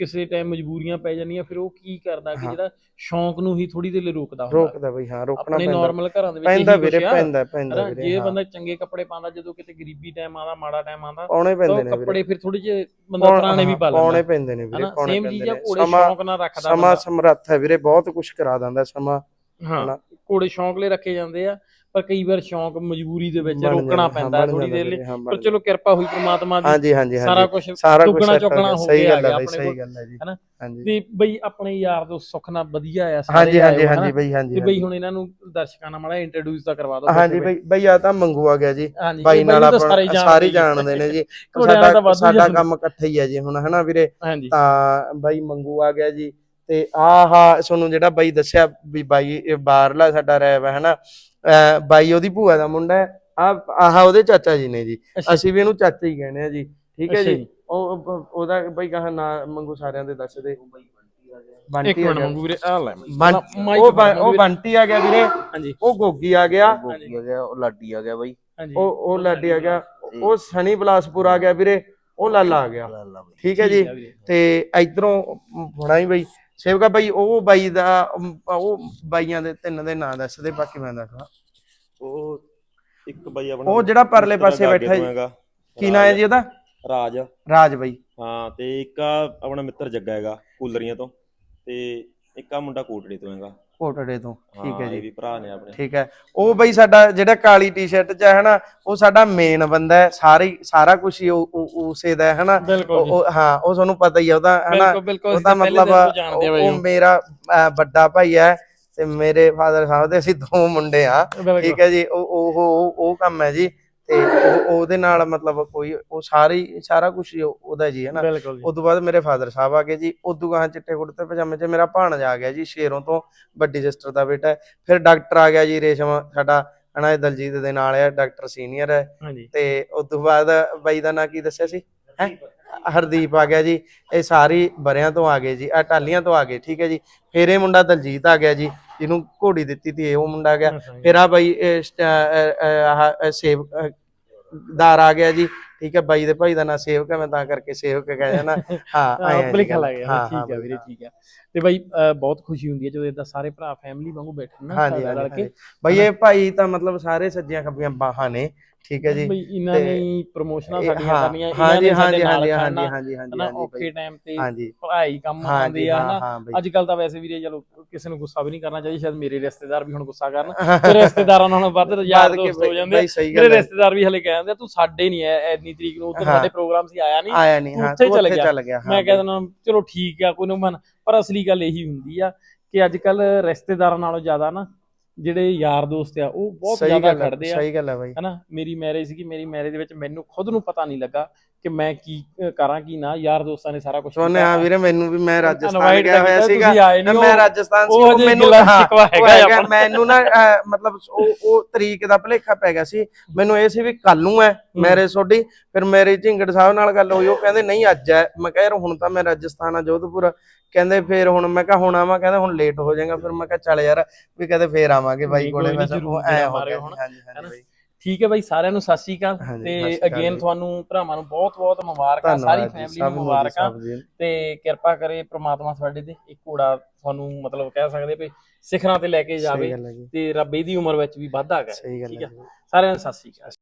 ਕਿਸੇ ਟਾਈਮ ਮਜਬੂਰੀਆਂ ਪੈ ਜਾਂਦੀਆਂ ਫਿਰ ਉਹ ਕੀ ਕਰਦਾ ਕਿ ਹਾਂ। ਜਿਹੜਾ ਸ਼ੌਂਕ ਨੂੰ ਹੀ ਥੋੜੀ ਦੇਰ ਲਈ ਰੋਕਦਾ ਹੁੰਦਾ ਰੋਕਦਾ ਬਈ ਹਾਂ ਰੋਕਣਾ ਆਪਣੇ ਪੈਂਦਾ ਨਾਰਮਲ ਘਰਾਂ ਦੇ ਵਿੱਚ ਪੈਂਦਾ ਇਹੀ ਵੀਰੇ ਕੁਛ ਆ, ਪੈਂਦਾ ਪੈਂਦਾ ਹਨਾ? ਵੀਰੇ ਜੇ ਹਾਂ। ਬੰਦਾ ਚੰਗੇ ਕੱਪੜੇ ਪਾਉਂਦਾ ਜਦੋਂ ਕਿਤੇ ਗਰੀਬੀ ਟਾਈਮ ਆਉਂਦਾ ਮਾੜਾ ਟਾਈਮ ਆਉਂਦਾ ਪਾਉਣੇ ਤਾਂ ਪੈਂਦੇ ਉਹ ਨੇ ਵੀਰੇ ਕੱਪੜੇ ਫਿਰ ਥੋੜੇ ਜਿਹੇ ਬੰਦਾ ਪਾਉਣ- ਪੁਰਾਣੇ ਵੀ ਹਾਂ, ਪਾ ਪਾਉਣੇ ਲੈਂਦਾ ਪੈਂਦੇ ਨੇ ਵੀਰੇ ਹਨਾ ਪਾਉਣੇ ਸੇਮ ਪੈਂਦੇ ਚੀਜ਼ ਆ ਨੇ ਘੋੜੇ ਸਮਾਂ ਸ਼ੌਂਕ ਨਾਲ ਰੱਖਦਾ ਸਮਾਂ ਬੰਦਾ ਸਮਰੱਥ ਹੈ ਵੀਰੇ ਬਹੁਤ ਕੁਝ ਕਰਾ ਦਿੰਦਾ ਸਮਾਂ ਹਾਂ ਹਨਾ? ਘੋੜੇ ਸ਼ੌਂਕ ਲਈ ਰੱਖੇ ਜਾਂਦੇ ਆ ਪਰ ਕਈ ਵਾਰ ਸ਼ੌਂਕ ਮਜਬੂਰੀ ਦੇ ਵਿੱਚ ਰੋਕਣਾ ਪੈਂਦਾ ਥੋੜੀ ਦੇਰ ਲਈ। ਪਰ ਚਲੋ ਕਿਰਪਾ ਹੋਈ ਪ੍ਰਮਾਤਮਾ ਦੀ। ਹਾਂਜੀ ਹਾਂਜੀ ਸਾਰਾ ਕੁਝ ਦੁੱਗਣਾ set ਹੋ ਗਿਆ, ਆਪਣੇ ਬਈ ਸਹੀ ਕੋਲ ਗੱਲ ਹੈ ਜੀ। ਹਨਾ? ਹਾਂਜੀ। ਤੇ ਬਈ ਆਪਣੇ ਯਾਰ ਦੋਸਤ ਸੁੱਖ ਨਾਲ ਵਧੀਆ ਆ ਸਾਰੇ ਹਾਂਜੀ ਹਾਂਜੀ ਹਾਂਜੀ? ਬਈ ਹਾਂਜੀ ਤੇ ਬਈ ਹੁਣ ਇਹਨਾਂ ਨੂੰ ਦਰਸ਼ਕਾਂ ਨਾਲ ਮਾੜਾ ਇੰਟਰੋਡਿਊਸ ਤਾਂ ਕਰਵਾ ਦਿਓ ਹਾਂਜੀ ਬਈ। ਬਈ ਆ ਤਾਂ ਮੰਗੂ ਆ ਗਿਆ ਜੀ। ਬਾਈ ਨਾਲ ਆਪਾਂ ਸਾਰੇ। ਜਾਣਦੇ ਨੇ ਜੀ। ਸਾਡਾ ਸਾਡਾ। ਕੰਮ ਇਕੱਠਾ ਹੀ ਹੈ ਜੀ ਹੁਣ ਹਨਾ ਵੀਰੇ? ਤਾਂ ਬਾਈ ਮੰਗੂ ਆ ਗਿਆ ਜੀ। ਤੇ ਆਹ ਤੁਹਾਨੂੰ ਜਿਹੜਾ ਬਾਈ ਦੱਸਿਆ ਵੀ ਬਾਈ ਇਹ ਬਾਹਰਲਾ ਸਾਡਾ ਰੈਬ ਹੈ ਹਨਾ? ਬਾਈ ਉਹਦੀ ਭੂਆ ਦਾ ਮੁੰਡਾ ਹੈ। ਆ ਆਹ ਉਹਦੇ ਚਾਚਾ ਜੀ ਨੇ ਜੀ। ਅਸੀਂ ਵੀ ਇਹਨੂੰ ਚਾਚਾ ਹੀ ਕਹਿੰਦੇ ਆ ਜੀ। ਠੀਕ ਹੈ ਜੀ? ਉਹ ਉਹ- ਉਹਦਾ ਬਾਈ ਕਹਾ ਨਾ ਮੰਗੂ ਸਾਰਿਆਂ ਦੇ ਦੱਸ ਦੇ। ਬੰਟੀ ਇੱਕ ਆ ਮਿੰਟ ਗਿਆ। ਮੰਗੂ ਵੀਰੇ ਆ ਲੈ ਉਹ ਬੰ- ਉਹ ਬੰਟੀ ਆ ਗਿਆ ਵੀਰੇ। ਹਾਂਜੀ। ਉਹ ਗੋਗੀ ਆ ਗਿਆ। ਗੋਗੀ ਆ ਗਿਆ ਉਹ ਲਾਡੀ ਆ ਗਿਆ ਬਾਈ। ਉਹ ਉਹ ਲਾਡੀ ਆ ਗਿਆ। ਉਹ ਸਣੀ ਬਲਾਸਪੁਰ ਆ ਗਿਆ ਵੀਰੇ। ਉਹ ਲਾਲਾ ਆ ਗਿਆ। ਠੀਕ ਹੈ ਜੀ। ਤੇ ਇਧਰੋਂ ਹੁਣਾ ਹੀ ਬਈ। ਸੇਵਕਾ ਬਾਈ ਉਹ ਬਾਈ ਦਾ ਉਹ ਬਾਈਆਂ ਦੇ ਤਿੰਨ ਦੇ ਨਾਂ ਦੱਸ ਦੇ ਬਾਕੀ ਮੈਂ ਦੱਸਦਾ। ਉਹ ਇੱਕ ਬਾਈ ਆਪਣਾ ਉਹ ਜਿਹੜਾ ਪਰਲੇ ਪਾਸੇ ਬੈਠਾ ਜੀ। ਕੀ ਨਾਂ ਹੈ ਜੀ ਉਹਦਾ? ਰਾਜ। ਰਾਜ ਬਾਈ। ਹਾਂ ਤੇ ਇੱਕ ਆਪਣਾ ਮਿੱਤਰ ਜੱਗਾ ਹੈਗਾ ਕੂਲਰੀਆਂ ਤੋਂ। ਤੇ ਇੱਕ ਆ ਮੁੰਡਾ ਕੋਟੜੇ ਤੋਂ ਹੈਗਾ। ਕੋਟੜੇ ਤੋਂ ਠੀਕ ਹੈ ਹਾਂ, ਇਹ ਜੀ ਵੀ ਭਰਾ ਨੇ ਆਪਣੇ। ਠੀਕ ਹੈ। ਉਹ ਬਈ ਸਾਡਾ ਜਿਹੜਾ ਕਾਲੀ ਟੀ-ਸ਼ਰਟ ਚ ਹੈ ਹਨਾ ਉਹ ਸਾਡਾ ਮੇਨ ਬੰਦਾ ਹੈ ਸਾਰੇ ਸਾਰਾ ਕੁਝ ਹੀ ਉਹ- ਉਹ- ਉਸੇ ਦਾ ਹੈ ਹਨਾ। ਬਿਲਕੁਲ ਉਹ ਜੀ। ਉਹ- ਹਾਂ ਉਹ ਤੁਹਾਨੂੰ ਪਤਾ ਹੀ ਹੈ ਉਹਦਾ ਹਨਾ ਬਿਲਕੁਲ ਬਿਲਕੁਲ। ਉਹਦਾ ਅਸੀਂ ਤਾਂ ਪਹਿਲੇ ਮਤਲਬ ਦਿਨ ਤੋਂ ਜਾਣਦੇ ਆ ਉਹ ਬਾਈ ਮੇਰਾ ਅਹ, ਵੱਡਾ ਭਾਈ ਹੈ ਤੇ ਮੇਰੇ ਫਾਦਰ ਸਾਹਿਬ ਦੇ ਅਸੀਂ ਦੋ ਮੁੰਡੇ ਆ। ਠੀਕ ਹੈ ਜੀ ਉਹ ਉਹ ਉਹ ਉਹ ਕੰਮ ਹੈ ਜੀ। ਤੇ ਉਹ ਉਹਦੇ ਨਾਲ ਮਤਲਬ ਕੋਈ ਉਹ ਸਾਰੀ ਸਾਰਾ ਕੁਝ ਉਹਦਾ ਜੀ ਹੈ ਨਾ? ਬਿਲਕੁਲ ਜੀ। ਉਸ ਤੋਂ ਬਾਅਦ ਮੇਰੇ ਫਾਦਰ ਸਾਹਿਬ ਆ ਗਏ ਜੀ ਉਦੋਂ ਗਾਹਾਂ ਚਿੱਟੇ ਕੁੜਤੇ ਪਜਾਮੇ 'ਚ ਮੇਰਾ ਭਾਣਜਾ ਆ ਗਿਆ ਜੀ ਸ਼ੇਰੋਂ ਤੋਂ ਵੱਡੀ ਸਿਸਟਰ ਦਾ ਬੇਟਾ ਹੈ। ਫਿਰ ਡਾਕਟਰ ਆ ਗਿਆ ਜੀ ਰੇਸ਼ਮ ਸਾਡਾ ਹਨਾ ਇਹ ਦਲਜੀਤ ਦੇ ਨਾਲ ਆ ਡਾਕਟਰ ਸੀਨੀਅਰ ਹੈ। ਹਾਂਜੀ। ਤੇ ਉਸ ਤੋਂ ਬਾਅਦ ਬਾਈ ਦਾ ਨਾਂ ਕੀ ਦੱਸਿਆ ਸੀ? ਹੈ? ਹਰਦੀਪ ਆ ਗਿਆ ਜੀ ਇਹ ਸਾਰੀ ਬਰਿਆਂ ਤੋਂ ਆ ਗਏ ਜੀ ਆ ਟਾਲੀਆਂ ਤੋਂ ਆ ਗਏ ਠੀਕ ਹੈ ਜੀ। ਫਿਰ ਇਹ ਮੁੰਡਾ ਦਲਜੀਤ ਆ ਗਿਆ ਜੀ ਜਿਹਨੂੰ ਘੋੜੀ ਦਿੱਤੀ ਤੀ ਇਹ ਉਹ ਮੁੰਡਾ ਗਿਆ। ਫਿਰ ਆ ਬਾਈ ਆਹ ਸੇਵ ਦਾਰ ਆ ਗਿਆ ਜੀ। ਠੀਕ ਹੈ ਬਾਈ ਦੇ ਭਾਈ ਦਾ ਨਾਂ ਸੇਵਕ ਹੈ ਮੈਂ ਤਾਂ ਕਰਕੇ ਸੇਵਕ ਕਹਿ ਜਾਣਾ ਹਾਂ ਜੀ ਭਲੇਖਾ। ਲੱਗ ਗਿਆ। ਠੀਕ ਹੈ ਵੀਰੇ। ਠੀਕ ਹੈ ਤੇ ਬਾਈ ਬਹੁਤ ਖੁਸ਼ੀ ਹੁੰਦੀ ਹੈ ਜਦੋਂ ਇਦਾਂ ਸਾਰੇ ਭਰਾ ਫੈਮਿਲੀ ਵਾਂਗੂ ਬੈਠੇ ਨਾ ਹਾਂਜੀ ਕੇ। ਬਾਈ ਇਹ ਭਾਈ ਤਾਂ ਮਤਲਬ ਸਾਰੇ ਸੱਜੀਆਂ ਖੱਬੀਆਂ ਬਾਹਾਂ ਨੇ। ਠੀਕ ਹੈ ਜੀ ਬਈ ਇਹਨਾਂ ਨੇ ਪ੍ਰਮੋਸ਼ਨਾਂ ਸਾਡੀਆਂ ਕਰਨੀਆਂ ਇਹਨਾਂ ਨੇ ਸਾਡੇ ਨਾਲ ਖੜਨਾ ਹਾਂਜੀ ਹਾਂਜੀ ਔਖੇ। ਟਾਈਮ ਤੇ ਪੜ੍ਹਾਈ ਕੰਮ ਆਉਂਦੇ ਆ ਹਨਾ ਅੱਜ ਕੱਲ ਤਾਂ ਵੈਸੇ ਵੀਰੇ ਚਲੋ ਕਿਸੇ ਨੂੰ ਗੁੱਸਾ ਵੀ ਨਹੀਂ ਕਰਨਾ ਚਾਹੀਦਾ ਸ਼ਾਇਦ ਮੇਰੇ ਰਿਸ਼ਤੇਦਾਰ ਵੀ ਹੁਣ ਗੁੱਸਾ ਕਰਨ ਤੇ ਰਿਸ਼ਤੇਦਾਰਾਂ ਨਾਲੋਂ ਵੱਧ ਯਾਰ ਦੋਸਤ ਹੋ ਜਾਂਦੇ ਮੇਰੇ ਰਿਸ਼ਤੇਦਾਰ ਵੀ ਹਲੇ ਕਹਿੰਦੇ ਤੂੰ ਸਾਡੇ ਨਹੀਂ ਐ ਇੰਨੀ ਤਰੀਕ ਨੂੰ ਹਾਂ। ਸਾਡੇ ਪ੍ਰੋਗਰਾਮ ਸੀ ਆਇਆ ਨਹੀਂ ਆਇਆ ਨਹੀਂ ਹਾਂ ਉੱਥੇ ਚਲੇ ਉੱਥੇ ਗਿਆ। ਮੈਂ ਹਾਂ ਕਹਿ ਦਿੰਦਾ ਚਲੋ ਠੀਕ ਆ ਕੋਈ ਨਾ ਮਨ ਪਰ ਅਸਲੀ ਗੱਲ ਇਹੀ ਹੁੰਦੀ ਆ ਕਿ ਅੱਜ ਕੱਲ ਰਿਸ਼ਤੇਦਾਰਾਂ ਨਾਲੋਂ ਜ਼ਿਆਦਾ ਨਾ ਜਿਹੜੇ ਯਾਰ ਦੋਸਤ ਆ ਉਹ ਬਹੁਤ ਸਹੀ ਜ਼ਿਆਦਾ ਗੱਲ ਹੈ, ਖੜਦੇ ਆ। ਸਹੀ ਗੱਲ ਹੈ ਬਾਈ। ਹਨਾ ਮੇਰੀ ਮੈਰਿਜ ਸੀਗੀ ਮੇਰੀ ਮੈਰਿਜ ਦੇ ਵਿੱਚ ਮੈਨੂੰ ਖੁਦ ਨੂੰ ਪਤਾ ਨਹੀਂ ਲੱਗਾ ਕਿ ਮੈਂ ਕੀ ਕਰਾਂ ਕੀ ਨਾ ਯਾਰ ਦੋਸਤਾਂ ਨੇ ਸਾਰਾ ਕੁਝ ਸੋਨੇ ਹਾਂ ਵੀਰੇ ਮੈਨੂੰ ਵੀ ਮੈਂ ਰਾਜਸਥਾਨ ਗਿਆ ਹੋਇਆ ਸੀਗਾ। ਮੈਂ ਰਾਜਸਥਾਨ ਸੀ ਉਹ ਮੈਨੂੰ ਹੈਗਾ। ਮੈਨੂੰ ਨਾ ਮਤਲਬ ਉਹ ਉਹ ਤਰੀਕ ਦਾ ਭਲੇਖਾ ਪੈ ਗਿਆ ਸੀ। ਮੈਨੂੰ ਇਹ ਸੀ ਵੀ ਕੱਲ ਨੂੰ ਹੈ ਮੈਰਿਜ ਤੁਹਾਡੀ ਫਿਰ ਮੇਰੇ ਝਿੰਗੜ ਸਾਹਿਬ ਨਾਲ ਗੱਲ ਹੋਈ ਉਹ ਕਹਿੰਦੇ ਨਹੀਂ ਅੱਜ ਹੈ। ਮੈਂ ਕਿਹਾ ਯਾਰ ਹੁਣ ਤਾਂ ਮੈਂ ਰਾਜਸਥਾਨ ਆ ਜੋਧਪੁਰ ਕਹਿੰਦੇ ਫੇਰ ਹੁਣ ਮੈਂ ਕਿਹਾ ਹੁਣ ਆਵਾਂ। ਕਹਿੰਦੇ ਹੁਣ ਲੇਟ ਹੋ ਜਾਏਗਾ। ਫਿਰ ਮੈਂ ਕਿਹਾ ਚੱਲ ਯਾਰ ਵੀ ਕਹਿੰਦੇ ਫੇਰ ਆਵਾਂਗੇ ਬਾਈ ਕੋਲੇ। ਉਹ ਐ ਹੋ ਗਿਆ। ਹਾਂਜੀ? ਹਾਂਜੀ ਠੀਕ ਹੈ ਬਾਈ ਸਾਰਿਆਂ ਨੂੰ ਸਤਿ ਸ਼੍ਰੀ ਅਕਾਲ ਤੇ ਅਗੇਨ। ਤੁਹਾਨੂੰ ਭਰਾਵਾਂ ਨੂੰ ਬਹੁਤ ਬਹੁਤ ਮੁਬਾਰਕਾਂ ਸਾਰੀ ਫੈਮਿਲੀ ਨੂੰ ਮੁਬਾਰਕਾਂ। ਤੇ ਕਿਰਪਾ ਕਰੇ ਪ੍ਰਮਾਤਮਾ ਤੁਹਾਡੇ ਤੇ ਇੱਕ ਘੋੜਾ ਤੁਹਾਨੂੰ ਮਤਲਬ ਕਹਿ ਸਕਦੇ ਵੀ ਸਿਖਰਾਂ ਤੇ ਲੈ ਕੇ ਜਾਵੇ ਤੇ ਰੱਬ ਇਹਦੀ ਉਮਰ ਵਿੱਚ ਵੀ ਵਾਧਾ ਕਰੇ ਠੀਕ ਹੈ। ਸਾਰਿਆਂ ਨੂੰ ਸਤਿ ਸ਼੍ਰੀ ਅਕਾਲ